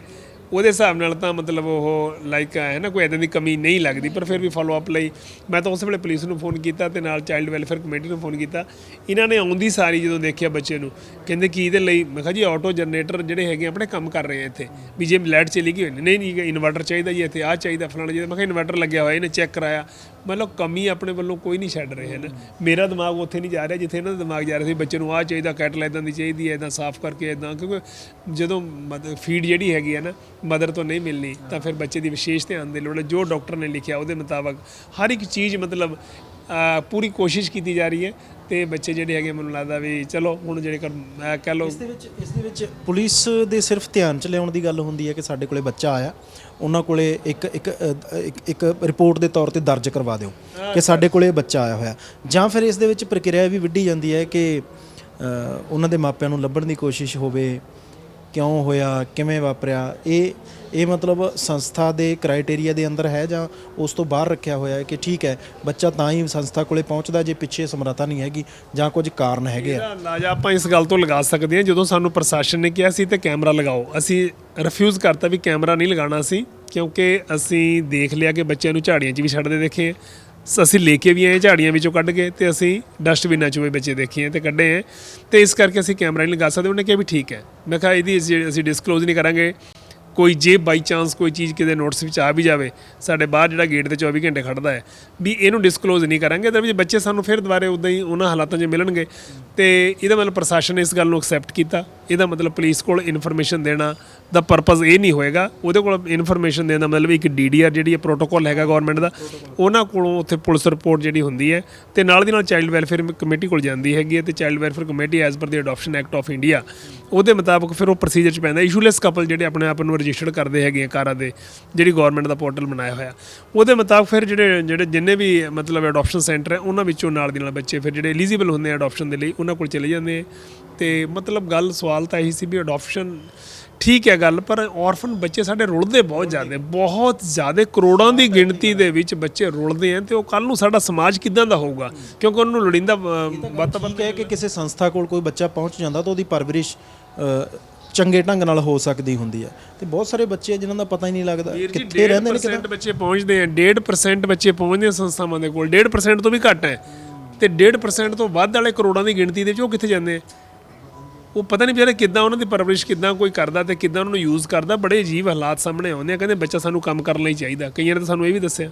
ਉਹਦੇ ਹਿਸਾਬ ਨਾਲ ਤਾਂ ਮਤਲਬ ਉਹ ਲਾਈਕ ਹੈ ਨਾ ਕੋਈ ਇਦਾਂ ਦੀ ਕਮੀ ਨਹੀਂ ਲੱਗਦੀ, ਪਰ ਫਿਰ ਵੀ ਫਾਲੋ ਅਪ ਲਈ ਮੈਂ ਤਾਂ ਉਸ ਵੇਲੇ ਪੁਲਿਸ ਨੂੰ ਫੋਨ ਕੀਤਾ ਤੇ ਨਾਲ ਚਾਈਲਡ ਵੈਲਫੇਅਰ ਕਮੇਟੀ ਨੂੰ ਫੋਨ ਕੀਤਾ। ਇਹਨਾਂ ਨੇ ਆਉਂਦੀ ਸਾਰੀ ਜਦੋਂ ਦੇਖਿਆ ਬੱਚੇ ਨੂੰ, ਕਹਿੰਦੇ ਕੀ ਇਹਦੇ ਲਈ, ਮੈਂ ਕਿਹਾ ਜੀ ਆਟੋ ਜਨਰੇਟਰ ਜਿਹੜੇ ਹੈਗੇ ਆਪਣੇ ਕੰਮ ਕਰ ਰਹੇ ਆ ਇੱਥੇ। ਵੀ ਜੇ ਲਾਈਟ ਚਲੀ ਗਈ ਹੋਈ, ਨਹੀਂ ਨਹੀਂ ਇਨਵਰਟਰ ਚਾਹੀਦਾ ਜੀ ਇੱਥੇ, ਆਹ ਚਾਹੀਦਾ ਫਲਾਣਾ ਜੀ ਮੈਂ ਕਿਹਾ ਇਨਵਰਟਰ ਲੱਗਿਆ ਹੋਇਆ, ਇਹਨੇ ਚੈੱਕ ਕਰਾਇਆ। ਮਤਲਬ ਕਮੀ ਆਪਣੇ ਵੱਲੋਂ ਕੋਈ ਨਹੀਂ ਛੱਡ ਰਹੇ, ਹਨ। ਮੇਰਾ ਦਿਮਾਗ ਉੱਥੇ ਨਹੀਂ ਜਾ ਰਿਹਾ ਜਿੱਥੇ ਇਹਨਾਂ ਦਾ ਦਿਮਾਗ ਜਾ ਰਿਹਾ ਸੀ, ਬੱਚੇ ਨੂੰ ਆਹ ਚਾਹੀਦਾ, ਕੈਟਲ ਇਦਾਂ ਦੀ ਚਾਹੀਦੀ ਹੈ ਇਦਾਂ ਸਾਫ਼ ਕਰਕੇ ਇਦਾਂ ਕਿਉਂਕਿ ਜਦੋਂ ਫੀਡ ਜਿਹੜੀ ਹੈਗੀ ਹੈ ਨਾ ਮਦਰ ਤੋਂ ਨਹੀਂ ਮਿਲਣੀ ਤਾਂ ਫਿਰ ਬੱਚੇ ਦੀ ਵਿਸ਼ੇਸ਼ ਧਿਆਨ ਦੇ ਲੋੜ ਹੈ। ਜੋ ਡਾਕਟਰ ਨੇ ਲਿਖਿਆ ਉਹਦੇ ਮੁਤਾਬਕ ਹਰ ਇੱਕ ਚੀਜ਼ ਮਤਲਬ ਪੂਰੀ ਕੋਸ਼ਿਸ਼ ਕੀਤੀ ਜਾ ਰਹੀ ਹੈ ਤੇ ਬੱਚੇ ਜਿਹੜੇ ਹੈਗੇ ਮੈਨੂੰ ਲੱਗਦਾ ਵੀ ਚਲੋ ਹੁਣ ਜਿਹੜੇ ਕਹਿ ਲਓ ਇਸ ਦੇ ਵਿੱਚ ਇਸ ਦੇ ਵਿੱਚ ਪੁਲਿਸ ਦੇ ਸਿਰਫ ਧਿਆਨ ਚ ਲਿਆਉਣ ਦੀ ਗੱਲ ਹੁੰਦੀ ਹੈ ਕਿ ਸਾਡੇ ਕੋਲੇ ਬੱਚਾ ਆਇਆ ਉਹਨਾਂ ਕੋਲੇ ਇੱਕ ਇੱਕ ਇੱਕ- ਰਿਪੋਰਟ ਦੇ ਤੌਰ ਤੇ ਦਰਜ ਕਰਵਾ ਦਿਓ ਕਿ ਸਾਡੇ ਕੋਲੇ ਬੱਚਾ ਆਇਆ ਹੋਇਆ। ਜਾਂ ਫਿਰ ਇਸ ਦੇ ਵਿੱਚ ਪ੍ਰਕਿਰਿਆ ਵੀ ਵਿੱਢੀ ਜਾਂਦੀ ਹੈ ਕਿ ਉਹਨਾਂ ਦੇ ਮਾਪਿਆਂ ਨੂੰ ਲੱਭਣ ਦੀ ਕੋਸ਼ਿਸ਼ ਹੋਵੇ ਕਿਉਂ ਹੋਇਆ, ਕਿਵੇਂ ਵਾਪਰਿਆ? ਇਹ ਇਹ ਮਤਲਬ ਸੰਸਥਾ ਦੇ ਕ੍ਰਾਈਟੇਰੀਆ ਦੇ ਅੰਦਰ ਹੈ ਜਾਂ ਉਸ ਤੋਂ ਬਾਹਰ ਰੱਖਿਆ ਹੋਇਆ ਹੈ ਕਿ ਠੀਕ ਹੈ, ਬੱਚਾ ਤਾਂ ਹੀ ਸੰਸਥਾ ਕੋਲੇ ਪਹੁੰਚਦਾ ਜੇ ਪਿੱਛੇ ਸਮਰੱਥਾ ਨਹੀਂ ਹੈਗੀ ਜਾਂ ਕੁਝ ਕਾਰਨ ਹੈਗੇ ਆ? ਇਹਦਾ ਅੰਦਾਜ਼ਾ ਆਪਾਂ ਇਸ ਗੱਲ ਤੋਂ ਲਗਾ ਸਕਦੇ ਹਾਂ, ਜਦੋਂ ਸਾਨੂੰ ਪ੍ਰਸ਼ਾਸਨ ਨੇ ਕਿਹਾ ਸੀ ਤੇ ਕੈਮਰਾ ਲਗਾਓ। ਅਸੀਂ ਰਿਫਿਊਜ਼ ਕਰਤਾ ਵੀ ਕੈਮਰਾ ਨਹੀਂ ਲਗਾਉਣਾ ਸੀ, ਕਿਉਂਕਿ ਅਸੀਂ ਦੇਖ ਲਿਆ ਕਿ ਬੱਚਿਆਂ ਨੂੰ ਝਾੜੀਆਂ 'ਚ ਵੀ ਛੱਡਦੇ ਦੇਖੇ ਅਸੀਂ ਲੈ ਕੇ ਵੀ ਆਏ, ਝਾੜੀਆਂ ਵਿੱਚੋਂ ਕੱਢ ਕੇ ਤੇ ਅਸੀਂ ਡਸਟਬਿਨਾਂ 'ਚ ਵੀ ਬੱਚੇ ਦੇਖੇ ਹੈ ਤੇ ਕੱਢੇ ਹੈ ਤੇ ਇਸ ਕਰਕੇ ਅਸੀਂ ਕੈਮਰਾ ਨਹੀਂ ਲਗਾ ਸਕਦੇ। ਉਹਨੇ ਕਿਹਾ ਵੀ ਠੀਕ ਹੈ। ਮੈਂ ਕਿਹਾ ਇਹਦੀ ਅਸੀਂ ਅਸੀਂ ਡਿਸਕਲੋਜ਼ ਨਹੀਂ ਕਰਾਂਗੇ। ਕੋਈ ਜੇ ਬਾਈ ਚਾਂਸ ਕੋਈ ਚੀਜ਼ ਕਿਤੇ ਨੋਟਿਸ ਵਿੱਚ ਆ ਵੀ ਜਾਵੇ, ਸਾਡੇ ਬਾਹਰ ਜਿਹੜਾ ਗੇਟ ਤੇ 24 ਘੰਟੇ ਖੜਦਾ ਹੈ, ਵੀ ਇਹਨੂੰ ਡਿਸਕਲੋਜ਼ ਨਹੀਂ ਕਰਾਂਗੇ, ਇਹਦੇ ਵਿੱਚ ਬੱਚੇ ਸਾਨੂੰ ਫਿਰ ਦੁਬਾਰੇ ਉਦਾਂ ਹੀ ਉਹਨਾਂ ਹਾਲਾਤਾਂ 'ਚ ਮਿਲਣਗੇ। ਤੇ ਇਹਦਾ ਮਤਲਬ ਪ੍ਰਸ਼ਾਸਨ ਨੇ ਇਸ ਗੱਲ ਨੂੰ ਐਕਸੈਪਟ ਕੀਤਾ। ਇਹਦਾ ਮਤਲਬ ਪੁਲਿਸ ਕੋਲ ਇਨਫੋਰਮੇਸ਼ਨ ਦੇਣਾ ਦਾ ਪਰਪਸ ਇਹ ਨਹੀਂ ਹੋਏਗਾ। ਉਹਦੇ ਕੋਲ ਇਨਫੋਰਮੇਸ਼ਨ ਦੇਣ ਦਾ ਮਤਲਬ ਇੱਕ ਡੀਡੀਆਰ ਜਿਹੜੀ ਹੈ ਪ੍ਰੋਟੋਕੋਲ ਹੈਗਾ ਗਵਰਨਮੈਂਟ ਦਾ, ਉਹਨਾਂ ਕੋਲੋਂ ਉੱਥੇ ਪੁਲਿਸ ਰਿਪੋਰਟ ਜਿਹੜੀ ਹੁੰਦੀ ਹੈ, ਤੇ ਨਾਲ ਦੀ ਨਾਲ ਚਾਈਲਡ ਵੈਲਫੇਅਰ ਕਮੇਟੀ ਕੋਲ ਜਾਂਦੀ ਹੈਗੀ ਹੈ, ਤੇ child welfare committee as per ਦੀ ਅਡਾਪਸ਼ਨ ਐਕਟ ਆਫ ਇੰਡੀਆ ਉਹਦੇ ਮੁਤਾਬਕ ਫਿਰ ਉਹ ਪ੍ਰੋਸੀਜਰ ਚ ਪੈਂਦਾ। ਇਸ਼ੂਲੈਸ ਕਪਲ ਜਿਹੜੇ ਆਪਣੇ ਆਪ ਨੂੰ ਰਜਿਸਟਰਡ ਕਰਦੇ ਹੈਗੇ ਆ ਕਾਰਾਂ ਦੇ ਜਿਹੜੀ ਗਵਰਨਮੈਂਟ ਦਾ ਪੋਰਟਲ ਬਣਾਇਆ ਹੋਇਆ। ਉਹਦੇ ਮੁਤਾਬਕ ਫਿਰ ਜਿਹੜੇ ਜਿਹੜੇ ਜਿੰਨੇ ਵੀ ਮਤਲਬ ਅਡਾਪਸ਼ਨ ਸੈਂਟਰ ਹੈ ਉਹਨਾਂ ਵਿੱਚੋਂ ਨਾਲ ਦੀ ਨਾਲ ਬੱਚੇ ਫਿਰ ਜਿਹੜੇ ਐਲੀਜੀਬਲ ਹੁੰਦੇ ਆ ਅਡਾਪਸ਼ਨ ਦੇ ਲਈ ਉਹਨਾਂ ਕੋਲ ਚਲੇ ਜਾਂਦੇ ਆ। ਤੇ ਮਤਲਬ ਗੱਲ ਸਵਾਲ ਤਾਂ ਇਹੀ ਸੀ ਵੀ ਅਡਾਪਸ਼ਨ ਠੀਕ ਹੈ ਗੱਲ ਪਰ ਔਰਫਨ ਬੱਚੇ ਸਾਡੇ ਰੁਲਦੇ ਬਹੁਤ ਜ਼ਿਆਦਾ ਬਹੁਤ ਜ਼ਿਆਦਾ ਕਰੋੜਾਂ ਦੀ ਗਿਣਤੀ ਦੇ ਵਿੱਚ ਬੱਚੇ ਰੁਲਦੇ ਆ ਤੇ ਉਹ ਕੱਲ ਨੂੰ ਸਾਡਾ ਸਮਾਜ ਕਿਦਾਂ ਦਾ ਹੋਊਗਾ? ਕਿਉਂਕਿ ਉਹਨਾਂ ਲੋੜੀਂਦਾ ਠੀਕ ਹੈ ਕਿ ਕਿਸੇ ਸੰਸਥਾ ਕੋਲ ਕੋਈ ਬੱਚਾ ਪਹੁੰਚ ਜਾਂਦਾ ਤਾਂ ਉਹਦੀ ਪਰਵਰਿਸ਼ ਚੰਗੇ ਢੰਗ ਨਾਲ ਹੋ ਸਕਦੀ ਹੁੰਦੀ ਹੈ। ਤੇ ਬਹੁਤ ਸਾਰੇ ਬੱਚੇ ਆ ਜਿਨ੍ਹਾਂ ਦਾ ਪਤਾ ਹੀ ਨਹੀਂ ਲੱਗਦਾ। ਕਿੱਥੇ ਰਹਿੰਦੇ ਨੇ 1.5% ਬੱਚੇ ਪਹੁੰਚਦੇ ਆ। 1.5% ਬੱਚੇ ਪਹੁੰਚਦੇ ਆ ਸੰਸਥਾਵਾਂ ਦੇ ਕੋਲ। 1.5% ਤੋਂ ਵੀ ਘੱਟ ਹੈ। ਤੇ 1.5% ਤੋਂ ਵੱਧ ਵਾਲੇ ਕਰੋੜਾਂ ਦੀ ਗਿਣਤੀ ਦੇ ਵਿੱਚ ਉਹ ਕਿੱਥੇ ਜਾਂਦੇ ਆ? ਉਹ ਪਤਾ ਨਹੀਂ ਵਿਚਾਰੇ ਕਿੱਦਾਂ ਉਹਨਾਂ ਦੀ ਪਰਵਰਿਸ਼ ਕਿੱਦਾਂ ਕੋਈ ਕਰਦਾ ਤੇ ਕਿੱਦਾਂ ਉਹਨਾਂ ਨੂੰ ਯੂਜ਼ ਕਰਦਾ। ਬੜੇ ਅਜੀਬ ਹਾਲਾਤ ਸਾਹਮਣੇ ਆਉਂਦੇ ਆ। ਕਹਿੰਦੇ ਬੱਚਾ ਸਾਨੂੰ ਕੰਮ ਕਰਨ ਲਈ ਚਾਹੀਦਾ। ਕਈਆਂ ਨੇ ਤਾਂ ਸਾਨੂੰ ਇਹ ਵੀ ਦੱਸਿਆ।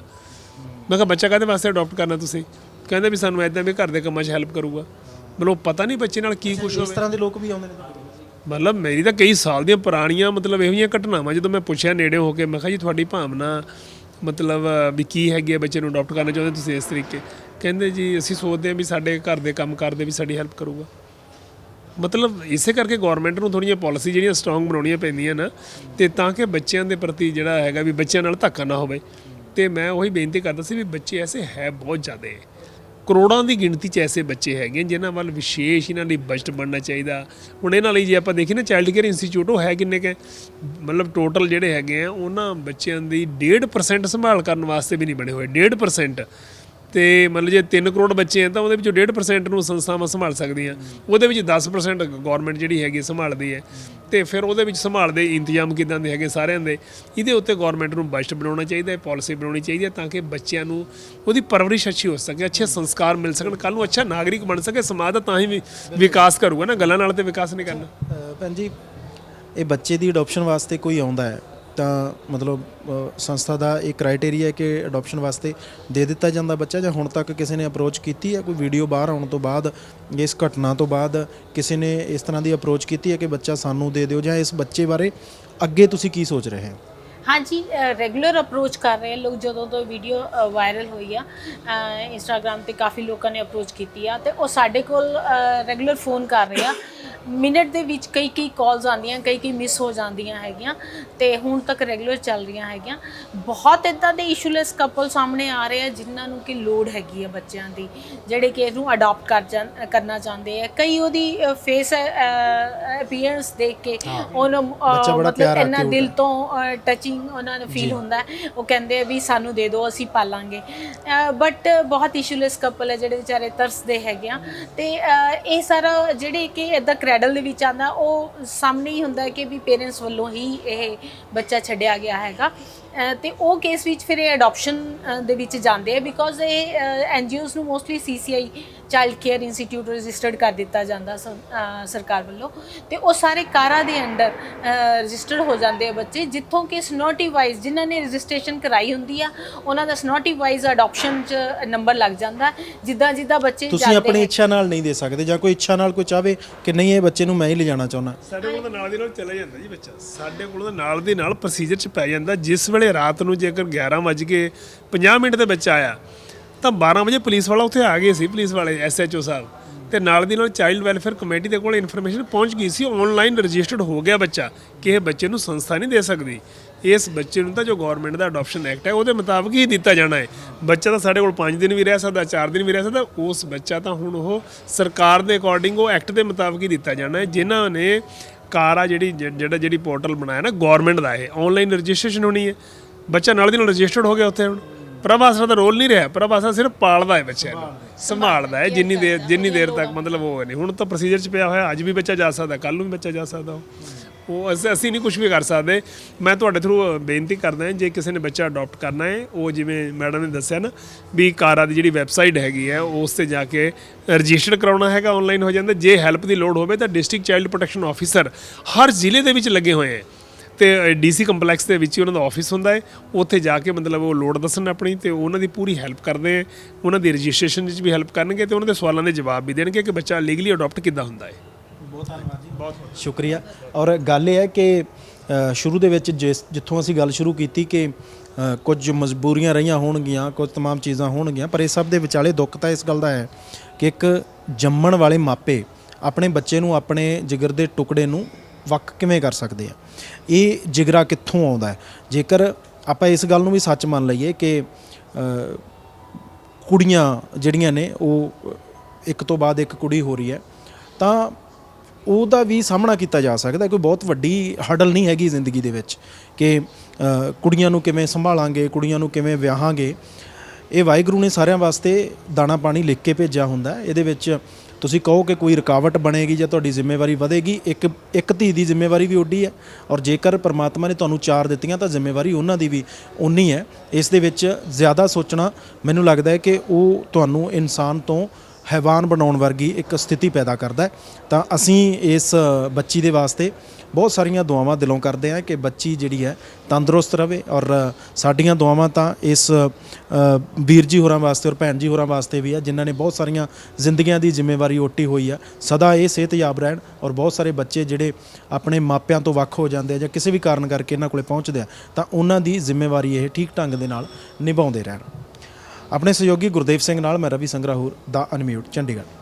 ਮੈਂ ਕਿਹਾ ਬੱਚਾ ਕਾਹਦੇ ਵਾਸਤੇ ਅਡਾਪਟ ਕਰਨਾ ਤੁਸੀਂ? ਕਹਿੰਦੇ ਵੀ ਸਾਨੂੰ ਐਦਾਂ ਵੀ ਘਰ ਦੇ ਕੰਮਾਂ 'ਚ ਹੈਲਪ ਕਰੂਗਾ। ਮਤਲਬ ਪਤਾ ਨਹੀਂ ਬੱਚੇ ਨਾਲ ਕੀ ਕੁਝ ਇਸ ਤਰ੍ਹਾਂ ਦੇ ਲੋਕ ਵੀ ਆਉਂਦੇ ਨੇ? ਮਤਲਬ ਮੇਰੀ ਤਾਂ ਕਈ ਸਾਲ ਦੀਆਂ ਪੁਰਾਣੀਆਂ ਮਤਲਬ ਇਹੋ ਜਿਹੀਆਂ ਘਟਨਾਵਾਂ, ਜਦੋਂ ਮੈਂ ਪੁੱਛਿਆ ਨੇੜੇ ਹੋ ਕੇ, ਮੈਂ ਕਿਹਾ ਜੀ ਤੁਹਾਡੀ ਭਾਵਨਾ ਮਤਲਬ ਵੀ ਕੀ ਹੈਗੀ ਹੈ ਬੱਚੇ ਨੂੰ ਅਡਾਪਟ ਕਰਨਾ ਚਾਹੁੰਦੇ ਤੁਸੀਂ ਇਸ ਤਰੀਕੇ? ਕਹਿੰਦੇ ਜੀ ਅਸੀਂ ਸੋਚਦੇ ਹਾਂ ਵੀ ਸਾਡੇ ਘਰ ਦੇ ਕੰਮ ਕਰਦੇ ਵੀ ਸਾਡੀ ਹੈਲਪ ਕਰੂਗਾ। ਮਤਲਬ ਇਸੇ ਕਰਕੇ ਗਵਰਨਮੈਂਟ ਨੂੰ ਥੋੜੀਆਂ ਪਾਲਿਸੀ ਜਿਹੜੀਆਂ ਸਟਰੋਂਗ ਬਣਾਉਣੀਆਂ ਪੈਂਦੀਆਂ ਨਾ, ਤੇ ਤਾਂ ਕਿ ਬੱਚਿਆਂ ਦੇ ਪ੍ਰਤੀ ਜਿਹੜਾ ਹੈਗਾ ਵੀ ਬੱਚਿਆਂ ਨਾਲ ਧੱਕਾ ਨਾ ਹੋਵੇ। ਤੇ ਮੈਂ ਉਹੀ ਬੇਨਤੀ ਕਰਦਾ ਸੀ ਵੀ ਬੱਚੇ ਐਸੇ ਹੈ ਬਹੁਤ ਜ਼ਿਆਦੇ। ਕਰੋੜਾਂ ਦੀ ਗਿਣਤੀ 'ਚ ਐਸੇ ਬੱਚੇ ਹੈਗੇ ਜਿਨ੍ਹਾਂ ਵੱਲ ਵਿਸ਼ੇਸ਼ ਇਹਨਾਂ ਲਈ ਬਜਟ ਬਣਨਾ ਚਾਹੀਦਾ। ਹੁਣ ਇਹਨਾਂ ਲਈ ਜੇ ਆਪਾਂ ਦੇਖੀਏ ਨਾ ਚਾਈਲਡ ਕੇਅਰ ਇੰਸਟੀਚਿਊਟ ਉਹ ਹੈ ਕਿੰਨੇ ਕੁ? ਮਤਲਬ ਟੋਟਲ ਜਿਹੜੇ ਹੈਗੇ ਆ, ਉਹਨਾਂ ਬੱਚਿਆਂ ਦੀ 1.5% ਸੰਭਾਲ ਕਰਨ ਵਾਸਤੇ ਵੀ ਨਹੀਂ ਬਣੇ ਹੋਏ 1.5% ਤੇ ਮਤਲਬ ਜੇ 3 ਕਰੋੜ ਬੱਚੇ ਆ ਤਾਂ ਉਹਦੇ ਵਿੱਚੋਂ 1.5% ਨੂੰ ਸੰਸਥਾਵਾਂ ਸੰਭਾਲ ਸਕਦੀਆਂ। ਉਹਦੇ ਵਿੱਚ 10% ਗਵਰਨਮੈਂਟ ਜਿਹੜੀ ਹੈਗੀ ਸੰਭਾਲਦੀ ਹੈ। ਤੇ ਫਿਰ ਉਹਦੇ ਵਿੱਚ ਸੰਭਾਲਦੇ ਇੰਤਜ਼ਾਮ ਕਿਦਾਂ ਦੇ ਹੈਗੇ ਸਾਰਿਆਂ ਦੇ। ਇਹਦੇ ਉੱਤੇ ਗਵਰਨਮੈਂਟ ਨੂੰ ਬਜਟ ਬਣਾਉਣਾ ਚਾਹੀਦਾ ਹੈ ਪਾਲਿਸੀ ਬਣਾਉਣੀ ਚਾਹੀਦੀ ਹੈ ਤਾਂ ਕਿ ਬੱਚਿਆਂ ਨੂੰ ਉਹਦੀ ਪਰਵਰਿਸ਼ ਅੱਛੀ ਹੋ ਸਕੇ ਅੱਛੇ ਸੰਸਕਾਰ ਮਿਲ ਸਕਣ। ਕੱਲ ਨੂੰ ਅੱਛਾ ਨਾਗਰਿਕ ਬਣ ਸਕੇ ਸਮਾਜ ਦਾ ਤਾਂ ਹੀ ਵਿਕਾਸ ਕਰੂਗਾ ਨਾ। ਗੱਲਾਂ ਨਾਲ ਤੇ ਵਿਕਾਸ ਨਹੀਂ ਕਰਨਾ। ਭੈਣ ਜੀ ਇਹ ਬੱਚੇ ਦੀ ਅਡਾਪਸ਼ਨ ਵਾਸਤੇ ਕੋਈ ਆਉਂਦਾ ਹੈ? ਤਾਂ ਮਤਲਬ ਸੰਸਥਾ ਦਾ ਇਹ ਕ੍ਰਾਈਟੇਰੀਆ ਹੈ ਕਿ ਅਡਾਪਸ਼ਨ ਵਾਸਤੇ ਦੇ ਦਿੱਤਾ ਜਾਂਦਾ ਬੱਚਾ ਜਾਂ ਹੁਣ ਤੱਕ ਕਿਸੇ ਨੇ ਅਪਰੋਚ ਕੀਤੀ ਹੈ? ਕੋਈ ਵੀਡੀਓ ਬਾਹਰ ਆਉਣ ਤੋਂ ਬਾਅਦ, ਇਸ ਘਟਨਾ ਤੋਂ ਬਾਅਦ ਕਿਸੇ ਨੇ ਇਸ ਤਰ੍ਹਾਂ ਦੀ ਅਪਰੋਚ ਕੀਤੀ ਹੈ ਕਿ ਬੱਚਾ ਸਾਨੂੰ ਦੇ ਦਿਓ ਜਾਂ ਇਸ ਬੱਚੇ ਬਾਰੇ ਅੱਗੇ ਤੁਸੀਂ ਕੀ ਸੋਚ ਰਹੇ ਹੋ? ਹਾਂਜੀ ਰੈਗੂਲਰ ਅਪਰੋਚ ਕਰ ਰਹੇ ਆ ਲੋਕ ਜਦੋਂ ਤੋਂ ਵੀਡੀਓ ਵਾਇਰਲ ਹੋਈ ਆ ਇੰਸਟਾਗ੍ਰam ਤੇ ਕਾਫੀ ਲੋਕਾਂ ਨੇ ਅਪਰੋਚ ਕੀਤੀ ਆ ਤੇ ਉਹ ਸਾਡੇ ਕੋਲ ਰੈਗੂਲਰ ਫੋਨ ਕਰ ਰਹੇ ਆ। ਮਿੰਟ ਦੇ ਵਿੱਚ ਕਈ ਕਈ ਕਾਲਸ ਆਉਂਦੀਆਂ ਕਈ ਕਈ ਮਿਸ ਹੋ ਜਾਂਦੀਆਂ ਹੈਗੀਆਂ ਤੇ ਹੁਣ ਤੱਕ ਰੈਗੂਲਰ ਚੱਲ ਰਹੀਆਂ ਹੈਗੀਆਂ। ਬਹੁਤ ਇਦਾਂ ਦੇ ਇਸ਼ੂਲੈਸ ਕਪਲ ਸਾਹਮਣੇ ਆ ਰਹੇ ਆ ਜਿਨ੍ਹਾਂ ਨੂੰ ਕਿ ਲੋੜ ਹੈਗੀ ਆ ਬੱਚਿਆਂ ਦੀ ਜਿਹੜੇ ਕਿ ਇਹਨੂੰ ਅਡਾਪਟ ਕਰ ਕਰਨਾ ਚਾਹੁੰਦੇ ਆ। ਕਈ ਉਹਦੀ ਫੇਸ ਅਪੀਅਰੈਂਸ ਦੇਖ ਕੇ ਉਹਨੂੰ ਮਤਲਬ ਇੰਨਾ ਦਿਲ। ਤੋਂ ਟਚਿੰਗ ਉਹਨਾਂ ਨੂੰ ਫੀਲ ਹੁੰਦਾ ਹੈ। ਉਹ ਕਹਿੰਦੇ ਵੀ ਸਾਨੂੰ ਦੇ ਦਿਓ ਅਸੀਂ ਪਾਲਾਂਗੇ। ਬਟ ਬਹੁਤ ਇਸ਼ੂਲੈਸ ਕਪਲ ਹੈ ਜਿਹੜੇ ਵਿਚਾਰੇ ਤਰਸਦੇ ਹੈਗੇ ਆ। ਤੇ ਅਹ, ਇਹ ਸਾਰਾ ਜਿਹੜੇ ਕਿ ਇਦਾਂ ਕ੍ਰੈਡਲ ਦੇ ਵਿੱਚ ਆਂਦਾ ਉਹ ਸਾਹਮਣੇ ਹੀ ਹੁੰਦਾ ਹੈ ਕਿ ਵੀ ਪੇਰੈਂਟਸ ਵੱਲੋਂ ਹੀ ਇਹ ਬੱਚਾ ਛੱਡਿਆ ਗਿਆ ਹੈਗਾ। ਅਹ, ਤੇ ਉਹ ਕੇਸ ਵਿੱਚ ਫਿਰ ਇਹ ਅਡਾਪਸ਼ਨ ਦੇ ਵਿੱਚ ਜਾਂਦੇ ਆ ਬਿਕੋਜ਼ ਇਹ ਐਨਜੀਓਜ਼ ਨੂੰ mostly CCI child care institute registered ਕਰ ਦਿੱਤਾ ਜਾਂਦਾ ਸਰਕਾਰ ਵੱਲੋਂ। ਤੇ ਉਹ ਸਾਰੇ ਕਾਰਾ ਦੇ ਅੰਡਰ ਰਜਿਸਟਰਡ ਹੋ ਜਾਂਦੇ ਆ ਬੱਚੇ ਜਿੱਥੋਂ ਕਿ ਸਨੋਟੀ ਵਾਈਜ਼ ਜਿਨ੍ਹਾਂ ਨੇ ਰਜਿਸਟ੍ਰੇਸ਼ਨ ਕਰਾਈ ਹੁੰਦੀ ਆ ਉਹਨਾਂ ਦਾ ਸਨੋਟੀ ਵਾਈਜ਼ ਅਡਾਪਸ਼ਨ ਚ ਨੰਬਰ ਲੱਗ ਜਾਂਦਾ। ਜਿੱਦਾਂ ਜਿੱਦਾਂ ਬੱਚੇ ਤੁਸੀਂ ਆਪਣੀ ਇੱਛਾ ਨਾਲ ਨਹੀਂ ਦੇ ਸਕਦੇ ਜਾਂ ਕੋਈ ਇੱਛਾ ਨਾਲ ਕੋਈ ਚਾਹਵੇ ਕਿ ਨਹੀਂ ਇਹ ਬੱਚੇ ਨੂੰ ਮੈਂ ਹੀ ਲਿਜਾਣਾ ਚਾਹੁੰਦਾ। ਸਾਡੇ ਕੋਲ ਤਾਂ ਨਾਲ ਦੀ ਨਾਲ ਚਲਾ ਜਾਂਦਾ ਜੀ ਬੱਚਾ। ਸਾਡੇ ਕੋਲ ਤਾਂ ਨਾਲ ਦੀ ਨਾਲ ਪ੍ਰੋਸੀਜਰ ਚ ਪੈ ਜਾਂਦਾ। ਜਿਸ ਵੇਲੇ ਰਾਤ ਨੂੰ ਜੇਕਰ 11 ਵੱਜ ਕੇ 50 ਮਿੰਟ ਤੇ ਬੱਚਾ ਆਇਆ ਤਾਂ 12 ਵਜੇ ਪੁਲਿਸ ਵਾਲਾ ਉੱਥੇ ਆ ਗਏ ਸੀ, ਪੁਲਿਸ ਵਾਲੇ ਐਸਐਚਓ ਸਾਹਿਬ। ਤੇ ਨਾਲ ਦੀ ਨਾਲ ਚਾਈਲਡ ਵੈਲਫੇਅਰ ਕਮੇਟੀ ਦੇ ਕੋਲ ਇਨਫੋਰਮੇਸ਼ਨ ਪਹੁੰਚ ਗਈ ਸੀ ਆਨਲਾਈਨ ਰਜਿਸਟਰਡ ਹੋ ਗਿਆ ਬੱਚਾ, ਕਿ ਇਹ ਬੱਚੇ ਨੂੰ ਸੰਸਥਾ ਨਹੀਂ ਦੇ ਸਕਦੀ। ਇਸ ਬੱਚੇ ਨੂੰ ਤਾਂ ਜੋ ਗਵਰਨਮੈਂਟ ਦਾ ਅਡਾਪਸ਼ਨ ਐਕਟ ਹੈ, ਉਹਦੇ ਮੁਤਾਬਕ ਹੀ ਦਿੱਤਾ ਜਾਣਾ ਹੈ। ਬੱਚਾ ਤਾਂ ਸਾਡੇ ਕੋਲ 5 ਦਿਨ ਵੀ ਰਹਿ ਸਕਦਾ 4 ਦਿਨ ਵੀ ਰਹਿ ਸਕਦਾ, ਉਸ ਬੱਚਾ ਤਾਂ ਹੁਣ ਉਹ ਸਰਕਾਰ ਦੇ ਅਕੋਰਡਿੰਗ ਉਹ ਐਕਟ ਦੇ ਮੁਤਾਬਕ ਹੀ ਦਿੱਤਾ ਜਾਣਾ ਹੈ, ਜਿਨ੍ਹਾਂ ਨੇ ਕਾਰ ਆ ਜਿਹੜੀ, ਜ- ਜਿਹੜਾ ਜਿਹੜੀ ਪੋਰਟਲ ਬਣਾਇਆ ਨਾ ਗਵਰਨਮੈਂਟ ਦਾ ਇਹ ਆਨਲਾਈਨ ਰਜਿਸਟ੍ਰੇਸ਼ਨ ਹੋਣੀ ਹੈ। ਬੱਚਾ ਨਾਲ ਦੀ ਨਾਲ ਰਜਿਸਟਰਡ ਹੋ ਗਿਆ ਉੱਥੇ ਹੁਣ। ਪ੍ਰਭਾਸ਼ਰਾ ਦਾ ਰੋਲ ਨਹੀਂ ਰਿਹਾ। ਪ੍ਰਭ ਸਿਰਫ ਪਾਲਦਾ ਹੈ ਬੱਚਿਆਂ ਨੂੰ, ਸੰਭਾਲਦਾ ਹੈ, ਜਿੰਨੀ ਦੇਰ ਜਿੰਨੀ ਦੇਰ ਤੱਕ ਮਤਲਬ ਉਹ ਨਹੀਂ। ਹੁਣ ਤਾਂ ਪ੍ਰੋਸੀਜਰ 'ਚ ਪਿਆ ਹੋਇਆ, ਅੱਜ ਵੀ ਬੱਚਾ ਜਾ ਸਕਦਾ ਕੱਲ ਨੂੰ ਵੀ ਬੱਚਾ ਜਾ ਸਕਦਾ ਉਹ। ਉਹ ਅਸੀਂ ਅਸੀਂ ਨਹੀਂ ਕੁਝ ਵੀ ਕਰ ਸਕਦੇ। ਮੈਂ ਤੁਹਾਡੇ ਥਰੂ ਬੇਨਤੀ ਕਰਦਾ ਹਾਂ, ਜੇ ਕਿਸੇ ਨੇ ਬੱਚਾ ਅਡਾਪਟ ਕਰਨਾ ਹੈ, ਉਹ ਜਿਵੇਂ ਮੈਡਮ ਨੇ ਦੱਸਿਆ ਨਾ, ਵੀ ਕਾਰਾ ਦੀ ਜਿਹੜੀ ਵੈਬਸਾਈਟ ਹੈਗੀ ਹੈ, ਉਸ ਤੇ ਜਾ ਕੇ ਰਜਿਸਟਰ ਕਰਾਉਣਾ ਹੈਗਾ ਆਨਲਾਈਨ ਹੋ ਜਾਂਦਾ। ਜੇ ਹੈਲਪ ਦੀ ਲੋੜ ਹੋਵੇ ਤਾਂ ਡਿਸਟ੍ਰਿਕਟ ਚਾਈਲਡ ਪ੍ਰੋਟੈਕਸ਼ਨ ਆਫੀਸਰ ਹਰ ਜ਼ਿਲ੍ਹੇ ਦੇ ਵਿੱਚ ਲੱਗੇ ਹੋਏ ਹੈ। ਤੇ ਡੀਸੀ ਕੰਪਲੈਕਸ ਦੇ ਵਿੱਚ ਹੀ ਉਹਨਾਂ ਦਾ ਆਫਿਸ ਹੁੰਦਾ ਹੈ ਉੱਥੇ ਜਾ ਕੇ ਮਤਲਬ ਉਹ ਲੋੜ ਦੱਸਣ ਆਪਣੀ ਤੇ ਉਹਨਾਂ ਦੀ ਪੂਰੀ ਹੈਲਪ ਕਰਦੇ ਹੈ ਉਹਨਾਂ ਦੀ ਰਜਿਸਟ੍ਰੇਸ਼ਨ ਵਿੱਚ ਵੀ ਹੈਲਪ ਕਰਨਗੇ ਤੇ ਉਹਨਾਂ ਦੇ ਸਵਾਲਾਂ ਦੇ ਜਵਾਬ ਵੀ ਦੇਣਗੇ ਕਿ ਬੱਚਾ ਲੀਗਲੀ ਅਡਾਪਟ ਕਿੱਦਾਂ ਹੁੰਦਾ ਹੈ ਬਹੁਤ ਧੰਨਵਾਦ ਜੀ ਬਹੁਤ ਸ਼ੁਕਰੀਆ ਔਰ ਗੱਲ ਇਹ ਹੈ ਕਿ ਅ, ਸ਼ੁਰੂ ਦੇ ਵਿੱਚ ਜਿਸ ਜਿੱਥੋਂ ਅਸੀਂ ਗੱਲ ਸ਼ੁਰੂ ਕੀਤੀ ਕਿ ਅ, ਕੁਝ ਮਜਬੂਰੀਆਂ ਰਹੀਆਂ ਹੋਣਗੀਆਂ ਕੁਝ तमाम ਚੀਜ਼ਾਂ ਹੋਣਗੀਆਂ ਪਰ ਇਹ ਸਭ ਦੇ ਵਿਚਾਲੇ ਦੁੱਖ ਤਾਂ ਇਸ ਗੱਲ ਦਾ ਹੈ ਕਿ ਇੱਕ ਜੰਮਣ ਵਾਲੇ ਮਾਪੇ ਆਪਣੇ ਬੱਚੇ ਨੂੰ ਆਪਣੇ ਜਿਗਰ ਦੇ ਟੁਕੜੇ ਨੂੰ ਵੱਖ ਕਿਵੇਂ ਕਰ ਸਕਦੇ ਆ? ਇਹ ਜਿਗਰਾ ਕਿੱਥੋਂ ਆਉਂਦਾ ਹੈ? ਜੇਕਰ ਆਪਾਂ ਇਸ ਗੱਲ ਨੂੰ ਵੀ ਸੱਚ ਮੰਨ ਲਈਏ ਕਿ ਕੁੜੀਆਂ ਜਿਹੜੀਆਂ ਨੇ, ਉਹ ਇੱਕ ਤੋਂ ਬਾਅਦ ਇੱਕ ਕੁੜੀ ਹੋ ਰਹੀ ਹੈ, ਤਾਂ ਉਹਦਾ ਵੀ ਸਾਹਮਣਾ ਕੀਤਾ ਜਾ ਸਕਦਾ ਕੋਈ ਬਹੁਤ ਵੱਡੀ ਹਡਲ ਨਹੀਂ ਹੈਗੀ ਜ਼ਿੰਦਗੀ ਦੇ ਵਿੱਚ ਕਿ ਕੁੜੀਆਂ ਨੂੰ ਕਿਵੇਂ ਸੰਭਾਲਾਂਗੇ, ਕੁੜੀਆਂ ਨੂੰ ਕਿਵੇਂ ਵਿਆਹਾਂਗੇ। ਇਹ ਵਾਹਿਗੁਰੂ ਨੇ ਸਾਰਿਆਂ ਵਾਸਤੇ ਦਾਣਾ ਪਾਣੀ ਲਿਖ ਕੇ ਭੇਜਿਆ ਹੁੰਦਾ ਇਹਦੇ ਵਿੱਚ ਤੁਸੀਂ ਕਹੋ ਕਿ ਕੋਈ ਰੁਕਾਵਟ ਬਣੇਗੀ ਜਾਂ ਤੁਹਾਡੀ ਜ਼ਿੰਮੇਵਾਰੀ ਵਧੇਗੀ, ਇੱਕ ਇੱਕ ਧੀ ਦੀ ਜ਼ਿੰਮੇਵਾਰੀ ਵੀ ਓਡੀ ਹੈ ਔਰ ਜੇਕਰ ਪਰਮਾਤਮਾ ਨੇ ਤੁਹਾਨੂੰ ਚਾਰ ਦਿੱਤੀਆਂ ਤਾਂ ਜ਼ਿੰਮੇਵਾਰੀ ਉਹਨਾਂ ਦੀ ਵੀ ਓਨੀ ਹੈ। ਇਸ ਦੇ ਵਿੱਚ ਜ਼ਿਆਦਾ ਸੋਚਣਾ ਮੈਨੂੰ ਲੱਗਦਾ ਹੈ ਕਿ ਉਹ ਤੁਹਾਨੂੰ ਇਨਸਾਨ ਤੋਂ ਹੈਵਾਨ ਬਣਾਉਣ ਵਰਗੀ ਇੱਕ ਸਥਿਤੀ ਪੈਦਾ ਕਰਦਾ ਹੈ। ਤਾਂ ਅਸੀਂ ਇਸ ਬੱਚੀ ਦੇ ਵਾਸਤੇ ਬਹੁਤ ਸਾਰੀਆਂ ਦੁਆਵਾਂ ਦਿਲੋਂ ਕਰਦੇ ਹਾਂ ਕਿ ਬੱਚੀ ਜਿਹੜੀ ਹੈ ਤੰਦਰੁਸਤ ਰਵੇ ਔਰ ਸਾਡੀਆਂ ਦੁਆਵਾਂ ਤਾਂ ਇਸ ਵੀਰ ਜੀ ਹੋਰਾਂ ਵਾਸਤੇ ਔਰ ਭੈਣ ਜੀ ਹੋਰਾਂ ਵਾਸਤੇ ਵੀ ਹੈ, ਜਿਨ੍ਹਾਂ ਨੇ ਬਹੁਤ ਸਾਰੀਆਂ ਜ਼ਿੰਦਗੀਆਂ ਦੀ ਜ਼ਿੰਮੇਵਾਰੀ ਓਟੀ ਹੋਈ ਆ। ਸਦਾ ਇਹ ਸਿਹਤਯਾਬ ਰਹਿਣ ਔਰ ਬਹੁਤ ਸਾਰੇ ਬੱਚੇ ਜਿਹੜੇ ਆਪਣੇ ਮਾਪਿਆਂ ਤੋਂ ਵੱਖ ਹੋ ਜਾਂਦੇ ਆ ਜਾਂ ਕਿਸੇ ਵੀ ਕਾਰਨ ਕਰਕੇ ਇਹਨਾਂ ਕੋਲੇ ਪਹੁੰਚਦੇ ਆ, ਤਾਂ ਉਹਨਾਂ ਦੀ ਜ਼ਿੰਮੇਵਾਰੀ ਇਹ ਠੀਕ ਢੰਗ ਦੇ ਨਾਲ ਨਿਭਾਉਂਦੇ ਰਹਿਣ। ਆਪਣੇ ਸਹਿਯੋਗੀ ਗੁਰਦੇਵ ਸਿੰਘ ਨਾਲ ਮੈਂ ਰਵੀ ਸੰਗਰਾਹੂਰ ਦਾ ਅਨਮਿਊਟ ਚੰਡੀਗੜ੍ਹ।